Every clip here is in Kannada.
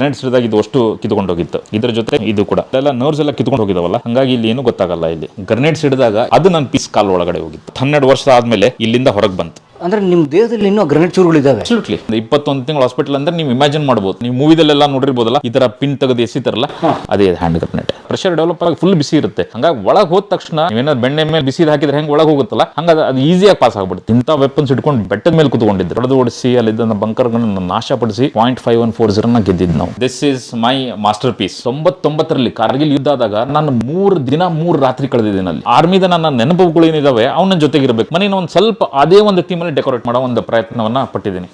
ಗ್ರೆನೇಡ್ ಸಿಡಿದಾಗ ಇದು ಅಷ್ಟು ಕಿತ್ಕೊಂಡು ಹೋಗಿತ್ತು ಇದ್ರ ಜೊತೆ ಇದು ಕೂಡ. ಎಲ್ಲ ನರ್ವ್ಸ್ ಎಲ್ಲ ಕಿತ್ಕೊಂಡು ಹೋಗಿದಾವಲ್ಲ? ಹಂಗಾಗಿ ಇಲ್ಲಿ ಏನು ಗೊತ್ತಾಗಲ್ಲ ಇಲ್ಲಿ. ಗ್ರೆನೇಡ್ ಸಿಡಿದಾಗ ಅದು ನನ್ನ ಪೀಸ್ ಕಾಲ್ ಒಳಗಡೆ ಹೋಗಿತ್ತು. ಹನ್ನೆರಡು ವರ್ಷ ಆದ್ಮೇಲೆ ಇಲ್ಲಿಂದ ಹೊರಗೆ ಬಂತು. ಅಂದ್ರೆ ನಿಮ್ಮ ದೇಹದಲ್ಲಿ ಇನ್ನೂ ಗ್ರೆನೇಡ್ ಚೂರುಗಳಿದ್ದಾವೆ ಅಬ್ಸಲ್ಯೂಟ್ಲಿ ಇಪ್ಪತ್ತೊಂದು ತಿಂಗಳು ಹಾಸ್ಪಿಟಲ್ ಅಂದ್ರೆ ನೀವು ಇಮ್ಯಾಜಿನ್ ಮಾಡ್ಬೋದು. ನೀವು ಮೂವಿದಲ್ಲೆಲ್ಲ ನೋಡಿರ್ಬೋದಲ್ಲ ಈ ತರ ಪಿನ್ ತೆಗೆದು ಎಸಿತಾರಲ್ಲ ಅದೇ ಹ್ಯಾಂಡ್ ಗ್ರಾನೆಟ್ ಪ್ರೆಷರ್ ಡೆವಲಪ್ ಆಗಿ ಫುಲ್ ಬಿಸಿ ಇರುತ್ತೆ. ಹಂಗಾಗಿ ಒಳಗ್ ಹೋದ ತಕ್ಷಣ ಏನಾದ್ರು ಬೆಣ್ಣೆ ಮೇಲೆ ಬಿಸಿ ಹಾಕಿದ್ರೆ ಹೆಂಗೆ ಒಳಗೆ ಹೋಗುತ್ತಲ್ಲ ಹಂಗ ಅದು ಈಸಿಯಾಗಿ ಪಾಸ್ ಆಗ್ಬಿಡುತ್ತೆ. ಇಂಥ ವೆಪನ್ಸ್ ಇಟ್ಕೊಂಡು ಬೆಟ್ಟದ ಮೇಲೆ ಕುತ್ಕೊಂಡಿದ್ದು. ಹೊಡೆದು ಓಡಿಸಿ ಅಲ್ಲಿದ್ದ ಬಂಕರ್ಗಳನ್ನು ನಾಶಪಡಿಸಿ ಪಾಯಿಂಟ್ ಫೈವ್ ಒನ್ ಫೋರ್ ಜೀರೋನ ಗೆದ್ದಿದ್ದು ನಾವು. This is my masterpiece ತೊಂಬತ್ತೊಂಬತ್ತರಲ್ಲಿ ಕಾರ್ಗಿಲ್ ಯುದ್ಧ ಆದಾಗ ನಾನು ಮೂರು ದಿನ ಮೂರು ರಾತ್ರಿ ಕಳೆದಿದ್ದೀನಿ ಅಲ್ಲಿ. ಆರ್ಮಿದ ನನ್ನ ನೆನಪುಗಳು ಏನಿದಾವೆ ಅವನ ಜೊತೆಗಿರ್ಬೇಕು. ಮನೇನ ಒಂದು ಸ್ವಲ್ಪ ಅದೇ ಒಂದು ಟೀಮಲ್ಲಿ ಡೆಕೋರೇಟ್ ಮಾಡೋ ಒಂದು ಪ್ರಯತ್ನವನ್ನ ಪಟ್ಟಿದ್ದೀನಿ.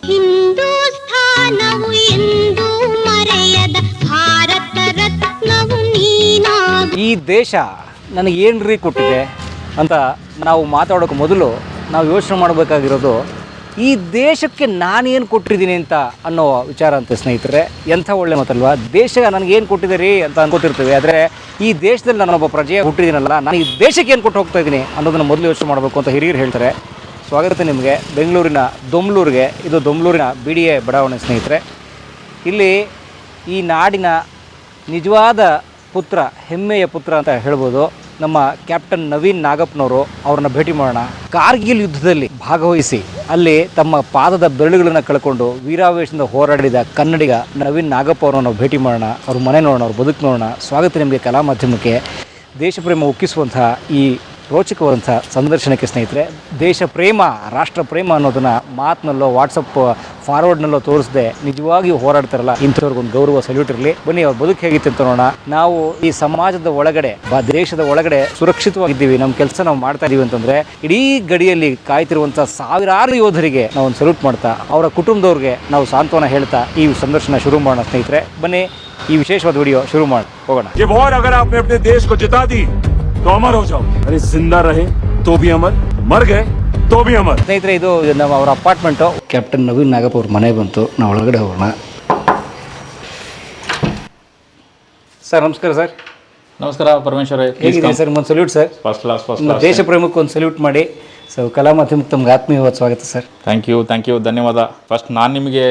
ಈ ದೇಶ ನನಗೆ ರೀ ಕೊಟ್ಟಿದೆ ಅಂತ ನಾವು ಮಾತಾಡೋಕೆ ಮೊದಲು ನಾವು ಯೋಚನೆ ಮಾಡಬೇಕಾಗಿರೋದು ಈ ದೇಶಕ್ಕೆ ನಾನೇನು ಕೊಟ್ಟಿದ್ದೀನಿ ಅಂತ ಅನ್ನೋ ವಿಚಾರ ಅಂತ ಸ್ನೇಹಿತರೆ ಎಂಥ ಒಳ್ಳೆ ಮಾತಲ್ವಾ? ದೇಶ ನನಗೇನು ಕೊಟ್ಟಿದೆ ರೀ ಅಂತ ಅನ್ಕೋತಿರ್ತೀವಿ ಆದರೆ ಈ ದೇಶದಲ್ಲಿ ನಾನೊಬ್ಬ ಪ್ರಜೆ ಹುಟ್ಟಿದ್ದೀನಲ್ಲ ನಾನು ಈ ದೇಶಕ್ಕೆ ಏನು ಕೊಟ್ಟು ಹೋಗ್ತಾ ಇದ್ದೀನಿ ಅನ್ನೋದನ್ನು ಮೊದಲು ಯೋಚನೆ ಮಾಡಬೇಕು ಅಂತ ಹಿರಿಯರು ಹೇಳ್ತಾರೆ. ಸ್ವಾಗತ ನಿಮಗೆ. ಬೆಂಗಳೂರಿನ ದೊಮ್ಲೂರಿಗೆ, ಇದು ದೊಮ್ಲೂರಿನ ಬಿ ಡಿ ಎ ಬಡಾವಣೆ ಸ್ನೇಹಿತರೆ. ಇಲ್ಲಿ ಈ ನಾಡಿನ ನಿಜವಾದ ಪುತ್ರ, ಹೆಮ್ಮೆಯ ಪುತ್ರ ಅಂತ ಹೇಳ್ಬೋದು. ನಮ್ಮ ಕ್ಯಾಪ್ಟನ್ ನವೀನ್ ನಾಗಪ್ಪನವರು ಅವ್ರನ್ನ ಭೇಟಿ ಮಾಡೋಣ. ಕಾರ್ಗಿಲ್ ಯುದ್ಧದಲ್ಲಿ ಭಾಗವಹಿಸಿ, ಅಲ್ಲಿ ತಮ್ಮ ಪಾದದ ಬೆರಳುಗಳನ್ನು ಕಳ್ಕೊಂಡು ವೀರಾವೇಶದಿಂದ ಹೋರಾಡಿದ ಕನ್ನಡಿಗ ನವೀನ್ ನಾಗಪ್ಪ ಅವರನ್ನು ನಾವು ಭೇಟಿ ಮಾಡೋಣ. ಅವ್ರ ಮನೆ ನೋಡೋಣ, ಅವ್ರ ಬದುಕು ನೋಡೋಣ. ಸ್ವಾಗತ ನಿಮಗೆ ಕಲಾ ಮಾಧ್ಯಮಕ್ಕೆ. ದೇಶಪ್ರೇಮ ಉಕ್ಕಿಸುವಂತಹ ಈ ರೋಚಕವಾದಂಥ ಸಂದರ್ಶನಕ್ಕೆ ಸ್ನೇಹಿತರೆ, ದೇಶ ಪ್ರೇಮ, ರಾಷ್ಟ್ರ ಪ್ರೇಮ ಅನ್ನೋದನ್ನು ಮಾತಿನಲ್ಲೋ ವಾಟ್ಸಪ್ ಫಾರ್ವರ್ಡ್ನಲ್ಲೋ ತೋರಿಸದೆ ನಿಜವಾಗಿಯೂ ಹೋರಾಡ್ತಾರಲ್ಲ. ಇಂಥವ್ರಿಗೊಂದು ಗೌರವ ಸಲ್ಯೂಟ್ ಇರಲಿ. ಬನ್ನಿ, ಅವ್ರ ಬದುಕು ಹೇಗಿತ್ತು ಅಂತ ನೋಡೋಣ. ನಾವು ಈ ಸಮಾಜದ ಒಳಗಡೆ ದೇಶದ ಒಳಗಡೆ ಸುರಕ್ಷಿತವಾಗಿದ್ದೀವಿ. ನಮ್ಮ ಕೆಲಸ ನಾವು ಮಾಡ್ತಾ ಇದ್ದೀವಿ ಅಂತಂದರೆ, ಇಡೀ ಗಡಿಯಲ್ಲಿ ಕಾಯ್ತಿರುವಂಥ ಸಾವಿರಾರು ಯೋಧರಿಗೆ ನಾವು ಒಂದು ಸಲ್ಯೂಟ್ ಮಾಡ್ತಾ, ಅವರ ಕುಟುಂಬದವ್ರಿಗೆ ನಾವು ಸಾಂತ್ವನ ಹೇಳ್ತಾ ಈ ಸಂದರ್ಶನ ಶುರು ಮಾಡೋಣ ಸ್ನೇಹಿತರೆ. ಬನ್ನಿ, ಈ ವಿಶೇಷವಾದ ವಿಡಿಯೋ ಶುರು ಮಾಡಿ, ಹೋಗೋಣ. ये वॉर अगर आपने अपने देश को जिता दी तो अमर हो जाओ अरे जिंदा रहे तो भी अमर मर गए तो भी अमर ಸ್ನೇಹಿತರೆ ಇದು ನಮ್ಮ ಅವರ ಅಪಾರ್ಟ್ಮೆಂಟು ಕ್ಯಾಪ್ಟನ್ ನವೀನ್ ನಾಗಪ್ಪ ಅವ್ರ ಮನೆ ಬಂತು ನಾವು ಒಳಗಡೆ ಹೋಗೋಣ ಸರ್ ನಮಸ್ಕಾರ ಸರ್ ನಮಸ್ಕಾರ ಪರಮೇಶ್ವರ ಹೇಗಿದೆ ಸರ್ ಒಂದು salute sir. First class first ನಮ್ಮ ದೇಶ ಪ್ರೇಮಕ್ಕೆ ಒಂದು ಸಲ್ಯೂಟ್ ಮಾಡಿ ಸೊ ಕಲಾ ಮಾಧ್ಯಮಕ್ಕೆ ತಮ್ಗೆ ಆತ್ಮೀಯವಾದ ಸ್ವಾಗತ sir. Thank you thank you ಧನ್ಯವಾದ. ಫಸ್ಟ್ ನಾನು ನಿಮಗೆ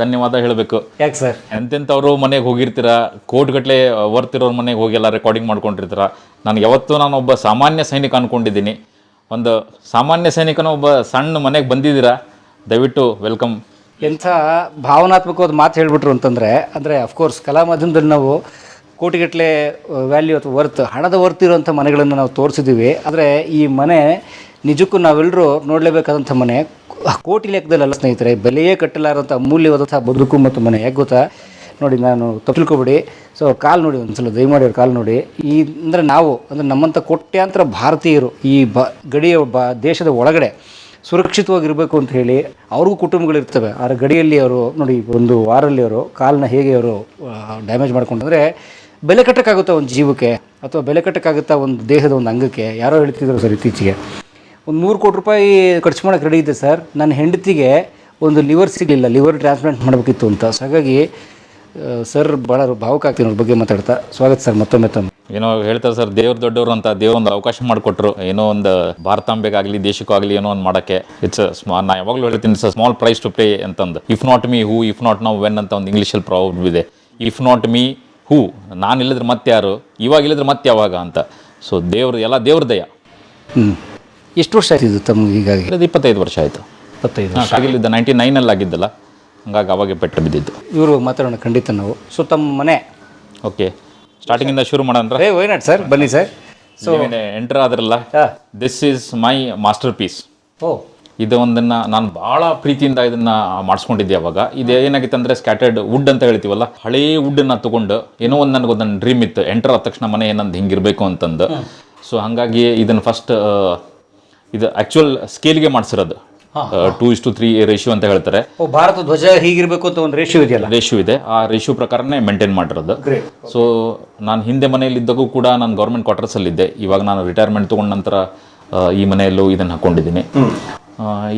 ಧನ್ಯವಾದ ಹೇಳಬೇಕು. ಯಾಕೆ ಸರ್? ಎಂತೆಂಥವ್ರು ಮನೆಗೆ ಹೋಗಿರ್ತೀರ? ಕೋಟ್ಗಟ್ಟಲೆ ವರ್ತಿರೋರ್ ಮನೆಗೆ ಹೋಗಿ ಎಲ್ಲ ರೆಕಾರ್ಡಿಂಗ್ ಮಾಡ್ಕೊಂಡಿರ್ತೀರ? ನಾನು ಯಾವತ್ತೂ ನಾನು ಒಬ್ಬ ಸಾಮಾನ್ಯ ಸೈನಿಕ ಅಂದ್ಕೊಂಡಿದ್ದೀನಿ ಒಂದು ಸಾಮಾನ್ಯ ಸೈನಿಕನ ಒಬ್ಬ ಸಣ್ಣ ಮನೆಗೆ ಬಂದಿದ್ದೀರಾ? ದಯವಿಟ್ಟು ವೆಲ್ಕಮ್ ಎಂಥ ಭಾವನಾತ್ಮಕವಾದ ಮಾತು ಹೇಳ್ಬಿಟ್ರು ಅಂತಂದರೆ ಅಂದರೆ ಅಫ್ಕೋರ್ಸ್ ಕಲಾ ಮಾಧ್ಯಮದಲ್ಲಿ ನಾವು ಕೋಟಿಗಟ್ಟಲೆ ವ್ಯಾಲ್ಯೂ ಅಥವಾ ವರ್ತ್ ಹಣದ ವರ್ತ್ ಇರುವಂಥ ಮನೆಗಳನ್ನು ನಾವು ತೋರಿಸಿದ್ದೀವಿ. ಆದರೆ ಈ ಮನೆ ನಿಜಕ್ಕೂ ನಾವೆಲ್ಲರೂ ನೋಡಲೇಬೇಕಾದಂಥ ಮನೆ, ಕೋಟಿ ಲೆಕ್ಕದಲ್ಲ ಸ್ನೇಹಿತರೆ, ಬೆಲೆಯೇ ಕಟ್ಟಲಾರಂಥ ಅಮೂಲ್ಯವಾದಂಥ ಬದುಕು ಮತ್ತು ಮನೆ. ಯಾಕೆ ಗೊತ್ತಾ? ನೋಡಿ, ನಾನು ತಪ್ಪು ತಿಳ್ಕೊಬೇಡಿ. ಸೊ ಕಾಲ್ ನೋಡಿ ಒಂದ್ಸಲ, ದಯಮಾಡಿ ಅವ್ರ ಕಾಲ್ ನೋಡಿ. ಈ, ಅಂದರೆ ನಾವು, ಅಂದರೆ ನಮ್ಮಂಥ ಕೋಟ್ಯಾಂತರ ಭಾರತೀಯರು ಈ ಬ, ಗಡಿಯ ಬ ದೇಶದ ಒಳಗಡೆ ಸುರಕ್ಷಿತವಾಗಿರಬೇಕು ಅಂತ ಹೇಳಿ ಅವ್ರಿಗೂ ಕುಟುಂಬಗಳಿರ್ತವೆ ಆ ಗಡಿಯಲ್ಲಿ ಅವರು, ನೋಡಿ, ಒಂದು ವಾರಲ್ಲಿ ಅವರು ಕಾಲನ್ನ ಹೇಗೆ ಅವರು ಡ್ಯಾಮೇಜ್ ಮಾಡ್ಕೊಂಡ್ರೆ ಬೆಲೆ ಕಟ್ಟಕ್ಕಾಗುತ್ತಾ ಒಂದು ಜೀವಕ್ಕೆ ಅಥವಾ ಬೆಲೆ ಕಟ್ಟಕ್ಕಾಗುತ್ತಾ ಒಂದು ದೇಹದ ಒಂದು ಅಂಗಕ್ಕೆ? ಯಾರೋ ಹೇಳ್ತಿದ್ರು ಸರ್ ಇತ್ತೀಚೆಗೆ. ಒಂದು ಮೂರು ಕೋಟಿ ರೂಪಾಯಿ ಖರ್ಚು ಮಾಡೋಕ್ಕೆ ರೆಡಿ ಇದೆ ಸರ್. ನನ್ನ ಹೆಂಡತಿಗೆ ಒಂದು ಲಿವರ್ ಸಿಗಲಿಲ್ಲ ಲಿವರ್ ಟ್ರಾನ್ಸ್ಪ್ಲಾಂಟ್ ಮಾಡಬೇಕಿತ್ತು ಅಂತ. ಸೊ ಹಾಗಾಗಿ ಸರ್ ಭಾಳ ಭಾವುಕ ಆಗ್ತೀನಿ ಅವ್ರ ಬಗ್ಗೆ ಮಾತಾಡ್ತಾ. ಸ್ವಾಗತ ಸರ್, ಮತ್ತೊಮ್ಮೆ ತಮ್ಮ. ಏನೋ ಹೇಳ್ತಾರೆ ಸರ್, ದೇವ್ರ ದೊಡ್ಡವರು ಅಂತ ದೇವ್ರ ಒಂದು ಅವಕಾಶ ಮಾಡಿಕೊಟ್ರು. ಏನೋ ಒಂದು ಭಾರತಾಂಬೆಗಾಗಲಿ, ದೇಶಕ್ಕಾಗಲಿ ಏನೋ ಒಂದು ಮಾಡೋಕ್ಕೆ. ಇಟ್ಸ್ ಸ್ಮಾ ನಾ ಯಾವಾಗಲೂ ಹೇಳ್ತೀನಿ sir small price to pay ಅಂತಂದು. If not me who if not ನಾವು ವೆನ್ ಅಂತ ಒಂದು ಇಂಗ್ಲೀಷಲ್ಲಿ ಪ್ರಾಬ್ಲಮ್ ಇದೆ. ಇಫ್ ನಾಟ್ ಮೀ ಹೂ ನಾನು ಇಲ್ಲದ್ರೆ ಮತ್ತೆ ಯಾರು? ಇವಾಗ ಇಲ್ಲದ್ರೆ ಮತ್ತೆ ಯಾವಾಗ ಅಂತ. ಸೊ ದೇವ್ರ ಎಲ್ಲ ದೇವ್ರ ದಯ. ಹ್ಞೂ ಎಷ್ಟು ವರ್ಷ ಆಯ್ತು? ಇದು ತಮ್ಗೆ ಹೀಗಾಗಿ. ಇಲ್ಲದ ಇಪ್ಪತ್ತೈದು ವರ್ಷ ಆಯಿತು. ಇಪ್ಪತ್ತೈದು ವರ್ಷ. ಆಗಿಲ್ಲಿದ್ದ ನೈಂಟಿ ನೈನಲ್ಲಿ ಆಗಿದ್ದಲ್ಲ. ಹಂಗಾಗಿ ಅವಾಗೆ ಪೆಟ್ಟು ಬಿದ್ದಿದ್ದು. ಇವರು ಮಾತಾಡೋಣ ಖಂಡಿತ ನಾವು. ಸೊ ತಮ್ಮ ಮನೆ. ಓಕೆ ಸ್ಟಾರ್ಟಿಂಗಿಂದ ಶುರು ಮಾಡೋಣ ಹೇ ವೈನಾಡ್ ಸರ್ ಬನ್ನಿ ಸರ್ ಸೊ ಎಂಟರ್ ಆದ್ರಲ್ಲ ಹಾಂ. This is my masterpiece oh. ಇದು ಒಂದನ್ನ ನಾನು ಭಾಳ ಪ್ರೀತಿಯಿಂದ ಇದನ್ನ ಮಾಡಿಸ್ಕೊಂಡಿದ್ದೆ ಅವಾಗ. ಇದು ಏನಾಗಿತ್ತು ಅಂದರೆ ಸ್ಕ್ಯಾಟರ್ಡ್ ವುಡ್ ಅಂತ ಹೇಳ್ತೀವಲ್ಲ ಹಳೇ ವುಡ್ಡನ್ನ ತೊಗೊಂಡು ಏನೋ ಒಂದು ನನಗೆ ಒಂದು ಡ್ರೀಮ್ ಇತ್ತು. ಎಂಟರ್ ಆದ ತಕ್ಷಣ ಮನೆ ಏನಂದು ಹಿಂಗಿರಬೇಕು ಅಂತಂದು. ಸೊ ಹಾಗಾಗಿ ಇದನ್ನ ಫಸ್ಟ್ ಇದು ಆ್ಯಕ್ಚುಯಲ್ ಸ್ಕೇಲ್ಗೆ ಮಾಡಿಸಿರೋದು. Two is to three ratio ಅಂತ ಹೇಳ್ತಾರೆ. ಓ ಭಾರತ ಧ್ವಜ ಹೀಗಿರಬೇಕು ಅಂತ ಒಂದು ರೇಷಿಯೋ ಇದೆಯಲ್ಲ? ರೇಷಿಯೋ ಇದೆ. ಆ ರೇಷಿಯೋ ಪ್ರಕಾರನೇ ಮೇಂಟೈನ್ ಮಾಡಿರೋದು. ಸೊ ನಾನು ಹಿಂದೆ ಮನೆಯಲ್ಲಿದ್ದಾಗೂ ಕೂಡ ನಾನು ಗೌರ್ಮೆಂಟ್ ಕ್ವಾರ್ಟರ್ಸಲ್ಲಿದ್ದೆ ಇವಾಗ ನಾನು ರಿಟೈರ್ಮೆಂಟ್ ತೊಗೊಂಡ ನಂತರ ಈ ಮನೆಯಲ್ಲೂ ಇದನ್ನ ಹಾಕೊಂಡಿದ್ದೀನಿ.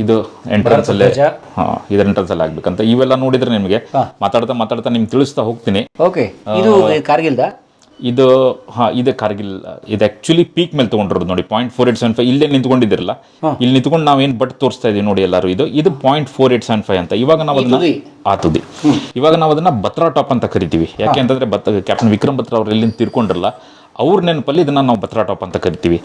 ಇದು ಎಂಟ್ರೆನ್ಸ್ ಅಲ್ಲೇ ಹಾ ಇದು ಎಂಟ್ರೆನ್ಸ್ ಅಲ್ಲಿ ಆಗ್ಬೇಕಂತ. ಇವೆಲ್ಲ ನೋಡಿದ್ರೆ ನಿಮಗೆ ಮಾತಾಡ್ತಾ ಮಾತಾಡ್ತಾ ನಿಮ್ಗೆ ತಿಳಿಸ್ತಾ ಹೋಗ್ತೀನಿ. ಓಕೆ. ಇದು ಕಾರ್ಗಿಲ್ದ? ಇದು ಹಾ ಇದೆ ಕಾರ್ಗಿಲ್ ಇದು ಆಕ್ಚುಲಿ ಪೀಕ್ ಮೇಲೆ ತಗೊಂಡಿರೋದು ನೋಡಿ point four eight seven five ಇಲ್ಲೇ ನಿಂತ್ಕೊಂಡಿದ್ದೀರಲ್ಲ? ಇಲ್ಲಿ ನಿಂತ್ಕೊಂಡು ನಾವೇನು ಬಟ್ ತೋರಿಸ್ತಾ ಇದೀವಿ ನೋಡಿ ಎಲ್ಲರೂ. ಇದು ಇದು point four eight seven five ಅಂತ. ಇವಾಗ ನಾವು ಅದನ್ನ ತುದಿ. ಆ ತುದಿ. ಇವಾಗ ನಾವು ಅದನ್ನ ಬತ್ರಾ ಟಾಪ್ ಅಂತ ಕರಿತೀವಿ. ಯಾಕೆ ಅಂತಂದ್ರೆ ಬತ್ ಕ್ಯಾಪ್ಟನ್ ವಿಕ್ರಮ್ ಬತ್ರಾ ಅವ್ರು ಇಲ್ಲಿಂದ ತಿರ್ಕೊಂಡ್ರಲ್ಲ ಅವ್ರ ನೆನಪಲ್ಲಿ ಇದನ್ನ ನಾವು ಬತ್ರಾ ಟಾಪ್ ಅಂತ ಕರಿತೀವಿ.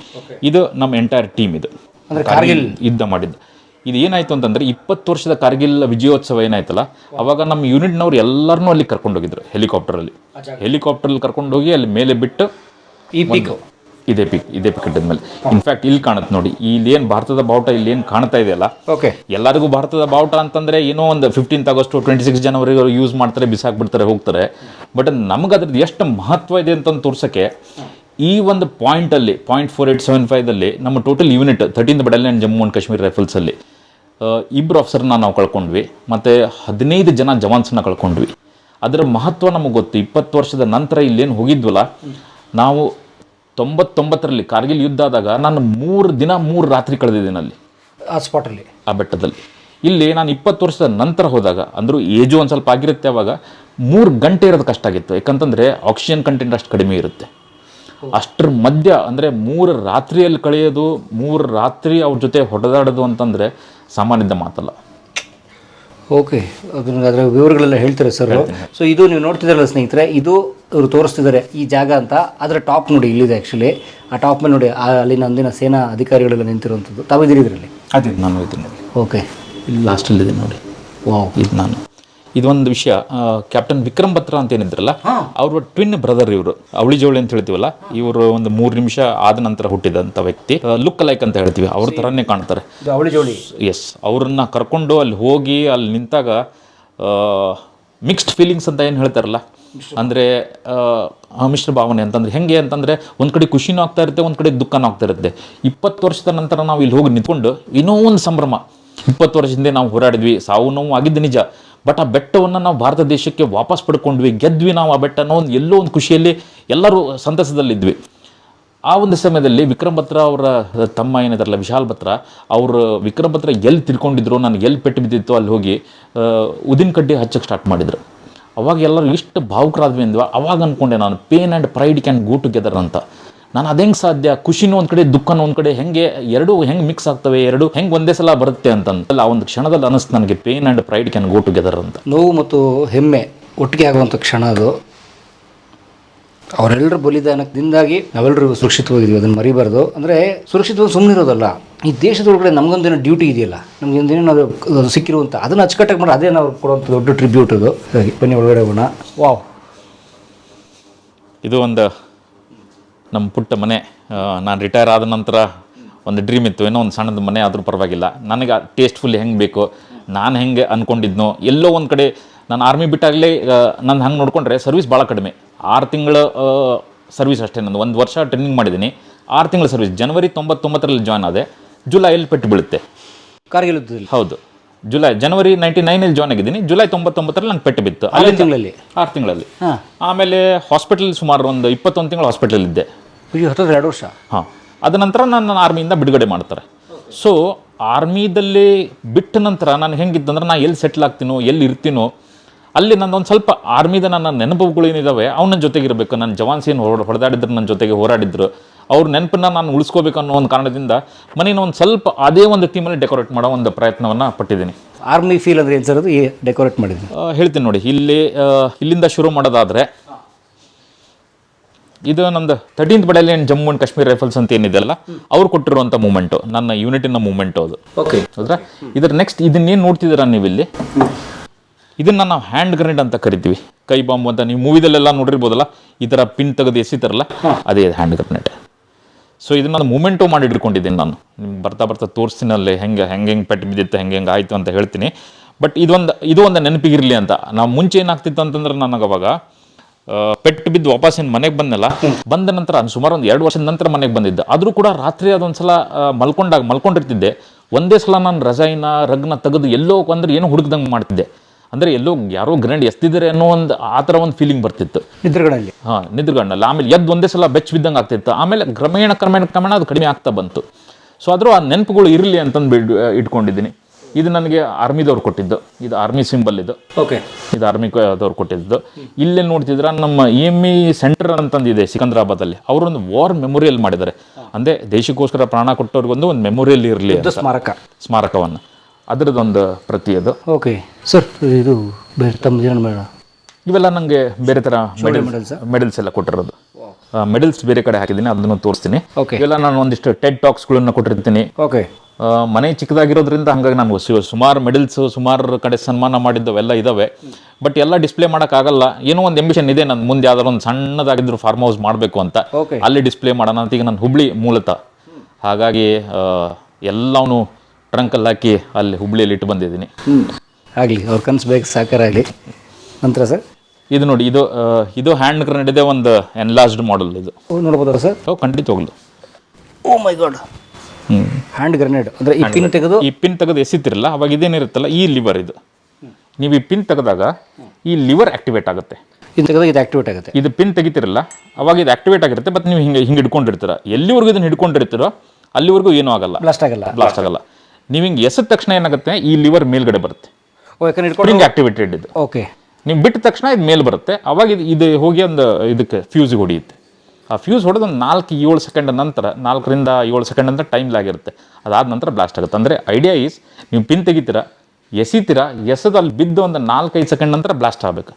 ಇದು ನಮ್ಮ ಎಂಟೈರ್ ಟೀಮ್ ಇದು. ಅಂದ್ರೆ ಕಾರ್ಗಿಲ್ ಯುದ್ಧ ಮಾಡಿದ್ದು. ಇದು ಏನಾಯ್ತು ಅಂತಂದ್ರೆ ಇಪ್ಪತ್ತು ವರ್ಷದ ಕಾರ್ಗಿಲ್ ವಿಜಯೋತ್ಸವ ಏನಾಯ್ತಲ್ಲ ಅವಾಗ ನಮ್ಮ ಯೂನಿಟ್ನವ್ರು ಎಲ್ಲರನ್ನೂ ಅಲ್ಲಿ ಕರ್ಕೊಂಡೋಗಿದ್ರು ಹೆಲಿಕಾಪ್ಟರಲ್ಲಿ ಕರ್ಕೊಂಡು ಕರ್ಕೊಂಡೋಗಿ ಅಲ್ಲಿ ಮೇಲೆ ಬಿಟ್ಟು ಈ ಪೀಕ್ ಇದೇ ಪಿಕ್ ಇದೇ ಪಿಕ್ ಮೇಲೆ. ಇನ್ಫ್ಯಾಕ್ಟ್ ಇಲ್ಲಿ ಕಾಣುತ್ತೆ ನೋಡಿ ಇಲ್ಲಿ ಏನು ಭಾರತದ ಬಾವುಟ ಇಲ್ಲಿ ಏನು ಕಾಣ್ತಾ ಇದೆಯಲ್ಲ ಓಕೆ ಎಲ್ಲರಿಗೂ ಭಾರತದ ಬಾವುಟ ಅಂತಂದ್ರೆ ಏನೋ ಒಂದು fifteenth August twenty six January use ಮಾಡ್ತಾರೆ ಬಿಸಾಕ್ಬಿಡ್ತಾರೆ ಹೋಗ್ತಾರೆ. ಬಟ್ ನಮ್ಗೆ ಅದ್ರದ್ದು ಎಷ್ಟು ಮಹತ್ವ ಇದೆ ಅಂತ ತೋರ್ಸೋಕ್ಕೆ ಈ ಒಂದು ಪಾಯಿಂಟ್ ಅಲ್ಲಿ ಪಾಯಿಂಟ್ ಫೋರ್ ಏಟ್ ಸೆವೆನ್ ಫೈವ್ದಲ್ಲಿ ನಮ್ಮ total unit thirteen battalion Jammu and Kashmir rifles ಅಲ್ಲಿ ಆ, ಇಬ್ರು ಆಫೀಸರ್ನ ನಾವು ಕಳ್ಕೊಂಡ್ವಿ ಮತ್ತೆ ಹದಿನೈದು ಜನ ಜವಾನ್ಸನ್ನ ಕಳ್ಕೊಂಡ್ವಿ. ಅದರ ಮಹತ್ವ ನಮಗೆ ಗೊತ್ತು. ಇಪ್ಪತ್ತು ವರ್ಷದ ನಂತರ ಇಲ್ಲೇನು ಹೋಗಿದ್ವಲ್ಲ ನಾವು ತೊಂಬತ್ತೊಂಬತ್ತರಲ್ಲಿ ಕಾರ್ಗಿಲ್ ಯುದ್ಧ ಆದಾಗ ನಾನು ಮೂರು ದಿನ ಮೂರು ರಾತ್ರಿ ಕಳೆದಿದ್ದೇನೆ ಅಲ್ಲಿ. ಆ ಸ್ಪಾಟಲ್ಲಿ ಆ ಬೆಟ್ಟದಲ್ಲಿ. ಇಲ್ಲಿ ನಾನು ಇಪ್ಪತ್ತು ವರ್ಷದ ನಂತರ ಹೋದಾಗ ಅಂದರೂ ಏಜು ಒಂದು ಸ್ವಲ್ಪ ಆಗಿರುತ್ತೆ ಅವಾಗ ಮೂರು ಗಂಟೆ ಇರೋದು ಕಷ್ಟ ಆಗಿತ್ತು. ಯಾಕಂತಂದರೆ ಆಕ್ಸಿಜನ್ ಕಂಟೆಂಟ್ ಅಷ್ಟು ಕಡಿಮೆ ಇರುತ್ತೆ. ಅಷ್ಟರ ಮಧ್ಯ ಅಂದರೆ ಮೂರು ರಾತ್ರಿಯಲ್ಲಿ ಕಳೆಯೋದು ಮೂರು ರಾತ್ರಿ ಅವ್ರ ಜೊತೆ ಹೊಡೆದಾಡೋದು ಅಂತಂದರೆ ಸಾಮಾನ್ಯದ ಮಾತಲ್ಲ. ಓಕೆ ಅದನ್ನ ಅದರ ವಿವರಗಳೆಲ್ಲ ಹೇಳ್ತಾರೆ ಸರ್ ಸೊ ಇದು ನೀವು ನೋಡ್ತಿದ್ದಾರಲ್ಲ ಸ್ನೇಹಿತರೆ ಇದು ಇವರು ತೋರಿಸ್ತಿದ್ದಾರೆ ಈ ಜಾಗ ಅಂತ. ಅದರ ಟಾಪ್ ನೋಡಿ ಇಲ್ಲಿದೆ ಆ್ಯಕ್ಚುಲಿ ಆ ಟಾಪ್ ಮೇಲೆ ನೋಡಿ ಅಲ್ಲಿನ ಅಂದಿನ ಸೇನಾ ಅಧಿಕಾರಿಗಳೆಲ್ಲ ನಿಂತಿರುವಂಥದ್ದು. ತಾವಿದ್ದೀರಿ ಇದರಲ್ಲಿ? ಅದೇ ನಾನು ಇದ್ದೀನಿ. ಓಕೆ ಇಲ್ಲಿ ಲಾಸ್ಟಲ್ಲಿದೆ ನೋಡಿ. ವಾವ್ ಇದು ನಾನು. ಇದೊಂದು ವಿಷಯ. ಕ್ಯಾಪ್ಟನ್ ವಿಕ್ರಮ್ ಭತ್ರ ಅಂತ ಏನಿದ್ರಲ್ಲ ಅವ್ರ ಟ್ವಿನ್ ಬ್ರದರ್ ಇವರು ಅವಳಿ ಜೋಳಿ ಅಂತ ಹೇಳ್ತೀವಲ್ಲ ಇವರು ಒಂದು ಮೂರು ನಿಮಿಷ ಆದ ನಂತರ ಹುಟ್ಟಿದಂಥ ವ್ಯಕ್ತಿ. ಲುಕ್ ಲೈಕ್ ಅಂತ ಹೇಳ್ತೀವಿ ಅವ್ರ ಥರನೇ ಕಾಣ್ತಾರೆ. ಅವಳಿ ಜೋಳಿ. ಎಸ್ ಅವ್ರನ್ನ ಕರ್ಕೊಂಡು ಅಲ್ಲಿ ಹೋಗಿ ಅಲ್ಲಿ ನಿಂತಾಗ ಮಿಕ್ಸ್ಡ್ ಫೀಲಿಂಗ್ಸ್ ಅಂತ ಏನು ಹೇಳ್ತಾರಲ್ಲ ಅಂದ್ರೆ ಮಿಶ್ರ ಭಾವನೆ ಅಂತಂದ್ರೆ ಹೆಂಗೆ ಅಂತಂದ್ರೆ ಒಂದು ಕಡೆ ಖುಷಿನೂ ಆಗ್ತಾ ಇರುತ್ತೆ ಒಂದ್ ಕಡೆ ದುಃಖನೂ ಆಗ್ತಾ ಇರುತ್ತೆ. ಇಪ್ಪತ್ತು ವರ್ಷದ ನಂತರ ನಾವು ಇಲ್ಲಿ ಹೋಗಿ ನಿಂತ್ಕೊಂಡು ಇನ್ನೂ ಒಂದು ಸಂಭ್ರಮ. ಇಪ್ಪತ್ತು ವರ್ಷದಿಂದ ನಾವು ಹೋರಾಡಿದ್ವಿ ಸಾವು ನೋವು ಆಗಿದ್ದು ನಿಜ. ಬಟ್ ಆ ಬೆಟ್ಟವನ್ನು ನಾವು ಭಾರತ ದೇಶಕ್ಕೆ ವಾಪಸ್ ಪಡ್ಕೊಂಡ್ವಿ, ಗೆದ್ವಿ ನಾವು ಆ ಬೆಟ್ಟನ ಒಂದು ಎಲ್ಲೋ ಒಂದು ಖುಷಿಯಲ್ಲಿ ಎಲ್ಲರೂ ಸಂತಸದಲ್ಲಿದ್ವಿ. ಆ ಒಂದು ಸಮಯದಲ್ಲಿ ವಿಕ್ರಮ್ ಭತ್ರ ಅವರ ತಮ್ಮ ಏನಿದಾರಲ್ಲ, ವಿಶಾಲ್ ಭತ್ರ ಅವರು ವಿಕ್ರಮ್ ಭತ್ರ ಎಲ್ಲಿ ತಿಳ್ಕೊಂಡಿದ್ರು ನನಗೆ ಎಲ್ಲಿ ಪೆಟ್ಟು ಬಿದ್ದಿತ್ತು ಅಲ್ಲಿ ಹೋಗಿ ಉದಿನ ಕಡ್ಡಿ ಹಚ್ಚಕ್ಕೆ ಸ್ಟಾರ್ಟ್ ಮಾಡಿದ್ರು. ಅವಾಗ ಎಲ್ಲರೂ ಇಷ್ಟು ಭಾವುಕರಾದ್ವಿ ಅಂದ್ವಾ, ಅವಾಗ ಅಂದ್ಕೊಂಡೆ ನಾನು pain and pride can go together ಅಂತ. ನಾನು ಅದೆಂಗೆ ಸಾಧ್ಯ? ಖುಷಿನೂ ಒಂದು ಕಡೆ ದುಃಖನೂ ಒಂದು ಕಡೆ ಹೆಂಗೆ ಎರಡು ಹೆಂಗೆ ಮಿಕ್ಸ್ ಆಗ್ತವೆ ಎರಡು ಹೆಂಗೆ ಒಂದೇ ಸಲ ಬರುತ್ತೆ ಅಂತಂದಲ್ಲ ಆ ಒಂದು ಕ್ಷಣದಲ್ಲಿ ಅನಿಸ್ತು ನನಗೆ pain and pride can go together ಅಂತ. ನೋವು ಮತ್ತು ಹೆಮ್ಮೆ ಒಟ್ಟಿಗೆ ಆಗುವಂಥ ಕ್ಷಣ ಅದು. ಅವರೆಲ್ಲರ ಬಲಿದಾನದಿಂದಾಗಿ ನಾವೆಲ್ಲರೂ ಸುರಕ್ಷಿತವಾಗಿದ್ದೀವಿ ಅದನ್ನು ಮರಿಬಾರ್ದು. ಅಂದರೆ ಸುರಕ್ಷಿತವಾಗಿ ಸುಮ್ಮನೆ ಇರೋದಲ್ಲ ಈ ದೇಶದೊಳಗಡೆ ನಮಗೊಂದೇನೋ ಡ್ಯೂಟಿ ಇದೆಯಲ್ಲ ನಮ್ಗೆ ಒಂದೇನೋ ಅದು ಅದು ಸಿಕ್ಕಿರುವಂಥ ಅದನ್ನು ಅಚ್ಚುಕಟ್ಟಾಗಿ ಮಾಡಿ ಅದೇ ನಾವು ಕೊಡುವಂಥ ದೊಡ್ಡ ಟ್ರಿಬ್ಯೂಟ್ ಅದು. ಬನ್ನಿ ಒಳಗಡೆ ಹೋಗೋಣ. ವಾವ್. ಇದು ಒಂದು ನಮ್ಮ ಪುಟ್ಟ ಮನೆ ನಾನು ರಿಟೈರ್ ಆದ ನಂತರ ಒಂದು ಡ್ರೀಮ್ ಇತ್ತು. ಏನೋ ಒಂದು ಸಣ್ಣದ ಮನೆ ಆದರೂ ಪರವಾಗಿಲ್ಲ. ನನಗೆ ಟೇಸ್ಟ್ಫುಲ್ ಹೆಂಗೆ ಬೇಕು? ನಾನು ಹೆಂಗೆ ಅಂದ್ಕೊಂಡಿದ್ನೋ ಎಲ್ಲೋ ಒಂದು ಕಡೆ ನಾನು ಆರ್ಮಿ ಬಿಟ್ಟಾಗಲೇ ನಾನು ಹಂಗೆ ನೋಡಿಕೊಂಡ್ರೆ ಸರ್ವಿಸ್ ಭಾಳ ಕಡಿಮೆ. ಆರು ತಿಂಗಳು ಸರ್ವಿಸ್ ಅಷ್ಟೇ ನಂದು. ಒಂದು ವರ್ಷ ಟ್ರೈನಿಂಗ್ ಮಾಡಿದ್ದೀನಿ ಆರು ತಿಂಗಳ ಸರ್ವಿಸ್ ಜನವರಿ ತೊಂಬತ್ತೊಂಬತ್ತರಲ್ಲಿ ಜಾಯ್ನ್ ಆದೆ. ಜುಲೈಯಲ್ಲಿ ಪೆಟ್ಟು ಬೀಳುತ್ತೆ. ಕಾರ್ಗಿಲ್ ಹೌದು. ಜುಲೈ ಜನವರಿ ನೈಂಟಿ ನೈನಲ್ಲಿ ಜಾಯ್ನ್ ಆಗಿದ್ದೀನಿ. ಜುಲೈ ತೊಂಬತ್ತೊಂಬತ್ತರಲ್ಲಿ ನಂಗೆ ಪೆಟ್ಟು ಬಿತ್ತು. ಆರು ತಿಂಗಳಲ್ಲಿ? ಆರು ತಿಂಗಳಲ್ಲಿ. ಆಮೇಲೆ ಹಾಸ್ಪಿಟಲ್ ಸುಮಾರು ಒಂದು ಇಪ್ಪತ್ತೊಂದು ತಿಂಗಳು ಹಾಸ್ಪಿಟಲ್ ಇದ್ದೆ. ಹತ್ತತ್ರ ಎರಡು ವರ್ಷ? ಹಾಂ. ಅದ ನಂತರ ನನ್ನ ಆರ್ಮಿಯಿಂದ ಬಿಡುಗಡೆ ಮಾಡ್ತಾರೆ. ಸೊ ಆರ್ಮಿದಲ್ಲಿ ಬಿಟ್ಟ ನಂತರ ನಾನು ಹೆಂಗಿತ್ತಂದ್ರೆ ನಾನು ಎಲ್ಲಿ ಸೆಟ್ಲ್ ಆಗ್ತೀನೋ ಎಲ್ಲಿ ಇರ್ತೀನೋ ಅಲ್ಲಿ ನನ್ನೊಂದು ಸ್ವಲ್ಪ ಆರ್ಮಿದ ನನ್ನ ನೆನಪುಗಳು ಏನಿದ್ದಾವೆ ಅವನ ಜೊತೆಗಿರಬೇಕು. ನನ್ನ ಜವಾನ್ಸ್ ಏನು ಹೊಡೆದಾಡಿದ್ರು ನನ್ನ ಜೊತೆಗೆ ಹೋರಾಡಿದ್ರು. ಅವ್ರ ನೆನಪನ್ನ ನಾನು ಉಳಿಸ್ಕೋಬೇಕು ಅನ್ನೋ ಒಂದು ಕಾರಣದಿಂದ ಮನೇನ ಒಂದು ಸ್ವಲ್ಪ ಅದೇ ಒಂದು ಟೀಮಲ್ಲಿ ಡೆಕೋರೇಟ್ ಮಾಡೋ ಒಂದು ಪ್ರಯತ್ನವನ್ನು ಪಟ್ಟಿದ್ದೀನಿ. ಆರ್ಮಿ ಫೀಲ್ ಅಂದರೆ ಏನು ಸರ್ ಅದು? ಡೆಕೋರೇಟ್ ಮಾಡಿದ್ದೀನಿ ಹೇಳ್ತೀನಿ ನೋಡಿ ಇಲ್ಲಿ ಇಲ್ಲಿಂದ ಶುರು ಮಾಡೋದಾದರೆ ಇದು ನಂದು thirteenth battalion Jammu and Kashmir rifles ಅಂತ ಏನಿದೆಯಲ್ಲ ಅವ್ರು ಕೊಟ್ಟಿರುವಂಥ ಮೂಮೆಂಟು ನನ್ನ ಯೂನಿಟಿನ ಮೂಮೆಂಟು ಅದು. ಓಕೆ ಹೌದಾ ಇದ್ರ ನೆಕ್ಸ್ಟ್ ಇದನ್ನೇನು ನೋಡ್ತಿದ್ದೀರಾ ನೀವು ಇಲ್ಲಿ ಇದನ್ನು ನಾವು ಹ್ಯಾಂಡ್ ಗ್ರೆನೇಡ್ ಅಂತ ಕರಿತೀವಿ. ಕೈ ಬಾಂಬ್ ಅಂತ ನೀವು ಮೂವಿದಲ್ಲೆಲ್ಲ ನೋಡಿರ್ಬೋದಲ್ಲ ಈ ಥರ ಪಿನ್ ತೆಗೆದು ಎಸಿತಾರಲ್ಲ ಅದೇ ಹ್ಯಾಂಡ್ ಗ್ರೆನೇಡ್ ಸೊ ಇದನ್ನ ನಾನು ಮೂಮೆಂಟು ಮಾಡಿ ಇಟ್ಕೊಂಡಿದ್ದೀನಿ ನಾನು. ನಿಮ್ಗೆ ಬರ್ತಾ ಬರ್ತಾ ತೋರಿಸ್ತೀನಿ ಅಲ್ಲಿ ಹೆಂಗೆ ಹೆಂಗೆ ಹೆಂಗೆ ಪೆಟ್ಟು ಬಿದ್ದಿತ್ತು, ಹೆಂಗೆ ಹೆಂಗೆ ಆಯಿತು ಅಂತ ಹೇಳ್ತೀನಿ. ಬಟ್ ಇದೊಂದು ಇದು ಒಂದು ನೆನಪಿಗಿರಲಿ ಅಂತ. ನಾವು ಮುಂಚೆ ಏನಾಗ್ತಿತ್ತು ಅಂತಂದ್ರೆ ನನಗೆ ಅವಾಗ ಪೆಟ್ಟು ಬಿದ್ದು ವಾಪಸ್ ಏನು ಮನೆಗೆ ಬಂದಲ್ಲ ಬಂದ ನಂತರ ಸುಮಾರು ಒಂದು ಎರಡು ವರ್ಷದ ನಂತರ ಮನೆಗೆ ಬಂದಿದ್ದೆ. ಆದರೂ ಕೂಡ ರಾತ್ರಿ ಅದೊಂದು ಸಲ ಮಲ್ಕೊಂಡಾಗ ಮಲ್ಕೊಂಡಿರ್ತಿದ್ದೆ ಒಂದೇ ಸಲ ನಾನು ರಜಾಯಿನ, ರಗ್ನ ತೆಗೆದು ಎಲ್ಲೋ ಅಂದ್ರೆ ಏನೋ ಹುಡುಕ್ದಂಗೆ ಮಾಡ್ತಿದ್ದೆ. ಅಂದರೆ ಎಲ್ಲೋ ಯಾರೋ ಗ್ರೆನೇಡ್ ಎಸ್ತಿದ್ದಾರೆ ಅನ್ನೋ ಒಂದು ಆ ಥರ ಒಂದು ಫೀಲಿಂಗ್ ಬರ್ತಿತ್ತು. ನಿದ್ರೆಗಳಲ್ಲಿ. ಹಾಂ ನಿದ್ರೆಗಳಲ್ಲಿ ಆಮೇಲೆ ಎದ್ದು ಒಂದೇ ಸಲ ಬೆಚ್ಚ ಬಿದ್ದಂಗೆ ಆಗ್ತಿತ್ತು. ಆಮೇಲೆ ಕ್ರಮೇಣ ಕ್ರಮೇಣ ಕ್ರಮೇಣ ಅದು ಕಡಿಮೆ ಆಗ್ತಾ ಬಂತು. ಸೊ ಆದರೂ ಆ ನೆನಪುಗಳು ಇರಲಿ ಅಂತಂದು ಬಿಡ್ ಇಟ್ಕೊಂಡಿದ್ದೀನಿ. ಇದು ನನಗೆ ಆರ್ಮಿದವ್ರು ಕೊಟ್ಟಿದ್ದು. ಇದು ಆರ್ಮಿ ಸಿಂಬಲ್ ಇದು. ಓಕೆ. ಇದು ಆರ್ಮಿ ದವ್ರು ಕೊಟ್ಟಿದ್ದು. ಇಲ್ಲೇ ನೋಡ್ತಿದ್ರ ನಮ್ಮ ಇ ಎಂ ಇ ಸೆಂಟರ್ ಅಂತಂದಿದೆ ಸಿಕಂದ್ರಾಬಾದಲ್ಲಿ. ಅವರೊಂದು ವಾರ್ ಮೆಮೊರಿಯಲ್ ಮಾಡಿದ್ದಾರೆ. ಅಂದರೆ ದೇಶಕ್ಕೋಸ್ಕರ ಪ್ರಾಣ ಕೊಟ್ಟವ್ರಿಗೊಂದು ಒಂದು ಮೆಮೊರಿಯಲ್ ಇರಲಿ ಸ್ಮಾರಕ. ಸ್ಮಾರಕವನ್ನು. ಅದರದ್ದೊಂದು ಪ್ರತಿ ಅದು. ಓಕೆ ಸರ್ ಇದು ಬೇರೆ ತಮ್ಮ ಜನ ಬೇಡ ಇವೆಲ್ಲ ನನಗೆ ಬೇರೆ ಥರ ಮೆಡಲ್ಸ್ ಮೆಡಲ್ಸ್ ಎಲ್ಲ ಕೊಟ್ಟಿರೋದು. ಮೆಡಲ್ಸ್ ಬೇರೆ ಕಡೆ ಹಾಕಿದ್ದೀನಿ ಅದನ್ನು ತೋರಿಸ್ತೀನಿ. ಇವೆಲ್ಲ ನಾನು ಒಂದಿಷ್ಟು ಟೆಡ್ ಟಾಕ್ಸ್ಗಳನ್ನು ಕೊಟ್ಟಿರ್ತೀನಿ. ಓಕೆ ಮನೆ ಚಿಕ್ಕದಾಗಿರೋದ್ರಿಂದ ಹಂಗಾಗಿ ನಾನು ಸುಮಾರು ಮೆಡಲ್ಸ್ ಸುಮಾರು ಕಡೆ ಸನ್ಮಾನ ಮಾಡಿದ್ದವೆಲ್ಲ ಇದಾವೆ. ಬಟ್ ಎಲ್ಲ ಡಿಸ್ಪ್ಲೇ ಮಾಡೋಕ್ಕಾಗಲ್ಲ. ಏನೋ ಒಂದು ಎಂಬಿಷನ್ ಇದೆ ನಾನು ಮುಂದೆ ಯಾವ್ದಾದ್ರು ಒಂದು ಸಣ್ಣದಾಗಿದ್ರು ಫಾರ್ಮ್ ಹೌಸ್ ಮಾಡಬೇಕು ಅಂತ. ಅಲ್ಲಿ ಡಿಸ್ಪ್ಲೇ ಮಾಡೋಣ ಅಂತ ಈಗ ನಾನು ಹುಬ್ಳಿ ಮೂಲತಃ. ಹಾಗಾಗಿ ಎಲ್ಲವೂ ಟ್ರಂಕಲ್ಲಿ ಹಾಕಿ ಅಲ್ಲಿ ಹುಬ್ಳಿಯಲ್ಲಿ ಇಟ್ಟು ಬಂದಿದ್ದೀನಿ. ಆಗಲಿ ಅವ್ರ ಕನಸು ಬೇಕು ಸಾಕಾರ ಆಗಲಿ ನಂತರ ಸರ್? ಇದು ನೋಡಿ ಇದು ಆ, ಇದು ಹ್ಯಾಂಡ್ ಗ್ರನೇಡ್ ಇದೆ ಒಂದು ಎನ್ಲಾರ್ಜ್ಡ್ ಮಾಡೆಲ್ ಇದು. ಓ ನೋಡ್ಬೋದಾ ಸರ್? ಖಂಡಿತ ಖಂಡಿತವಾಗ್ಲು oh my god. Hand grenade ಅಂದರೆ ಈ ಪಿನ್ ತೆಗೆದು? ಈ ಪಿನ್ ತೆಗೆದು ಎಸಿತಿರಲ್ಲ ಅವಾಗ ಇದೇನಿರುತ್ತಲ್ಲ ಈ ಲಿವರ್ ಇದು. ನೀವು ಈ ಪಿನ್ ತೆಗೆದಾಗ ಈ ಲಿವರ್ ಆಕ್ಟಿವೇಟ್ ಆಗುತ್ತೆ. ಇದು ತೆಗೆದು ಇದು ಆಕ್ಟಿವೇಟ್ ಆಗುತ್ತೆ. ಇದು ಪಿನ್ ತೆಗಿತಿರಲ್ಲ ಅವಾಗ ಇದು ಆಕ್ಟಿವೇಟ್ ಆಗಿರುತ್ತೆ ಬಟ್ ನೀವು ಹಿಂಗೆ ಹಿಂಗೆ ಹಿಡ್ಕೊಂಡಿರ್ತೀರ. ಎಲ್ಲಿವರೆಗೂ ಇದನ್ನ ಹಿಡ್ಕೊಂಡಿರ್ತೀರೋ ಅಲ್ಲಿವರೆಗೂ ಏನೂ ಆಗಲ್ಲ. ಬ್ಲಾಸ್ಟ್ ಆಗಲ್ಲ. ಬ್ಲಾಸ್ಟ್ ಆಗಲ್ಲ. ನೀವು ಹಿಂಗೆ ಎಸದ ತಕ್ಷಣ ಏನಾಗುತ್ತೆ? ಈ ಲಿವರ್ ಮೇಲ್ಗಡೆ ಬರುತ್ತೆ. ಸ್ಪ್ರಿಂಗ್ ಆಕ್ಟಿವೇಟೆಡ್ ಇದು ಓಕೆ ನೀವು ಬಿಟ್ಟ ತಕ್ಷಣ ಇದು ಮೇಲೆ ಬರುತ್ತೆ. ಅವಾಗ ಇದು ಇದು ಹೋಗಿ ಒಂದು ಇದಕ್ಕೆ ಫ್ಯೂಸಿಗೆ ಹೊಡೆಯುತ್ತೆ. ಆ ಫ್ಯೂಸ್ ಹೊಡೆದು ಒಂದು ನಾಲ್ಕು ಏಳು ಸೆಕೆಂಡ್ ನಂತರ ನಾಲ್ಕರಿಂದ ಏಳು ಸೆಕೆಂಡ್ ಅಂತ ಟೈಮ್ ಲಾಗಿರುತ್ತೆ ಅದಾದ ನಂತರ ಬ್ಲಾಸ್ಟ್ ಆಗುತ್ತೆ. ಅಂದರೆ ಐಡಿಯಾ ಈಸ್ ನೀವು ಪಿನ್ ತೆಗಿತೀರಾ ಎಸಿತೀರಾ ಎಸದಲ್ಲಿ ಬಿದ್ದು ಒಂದು ನಾಲ್ಕೈದು ಸೆಕೆಂಡ್ ನಂತರ ಬ್ಲಾಸ್ಟ್ ಆಗಬೇಕು.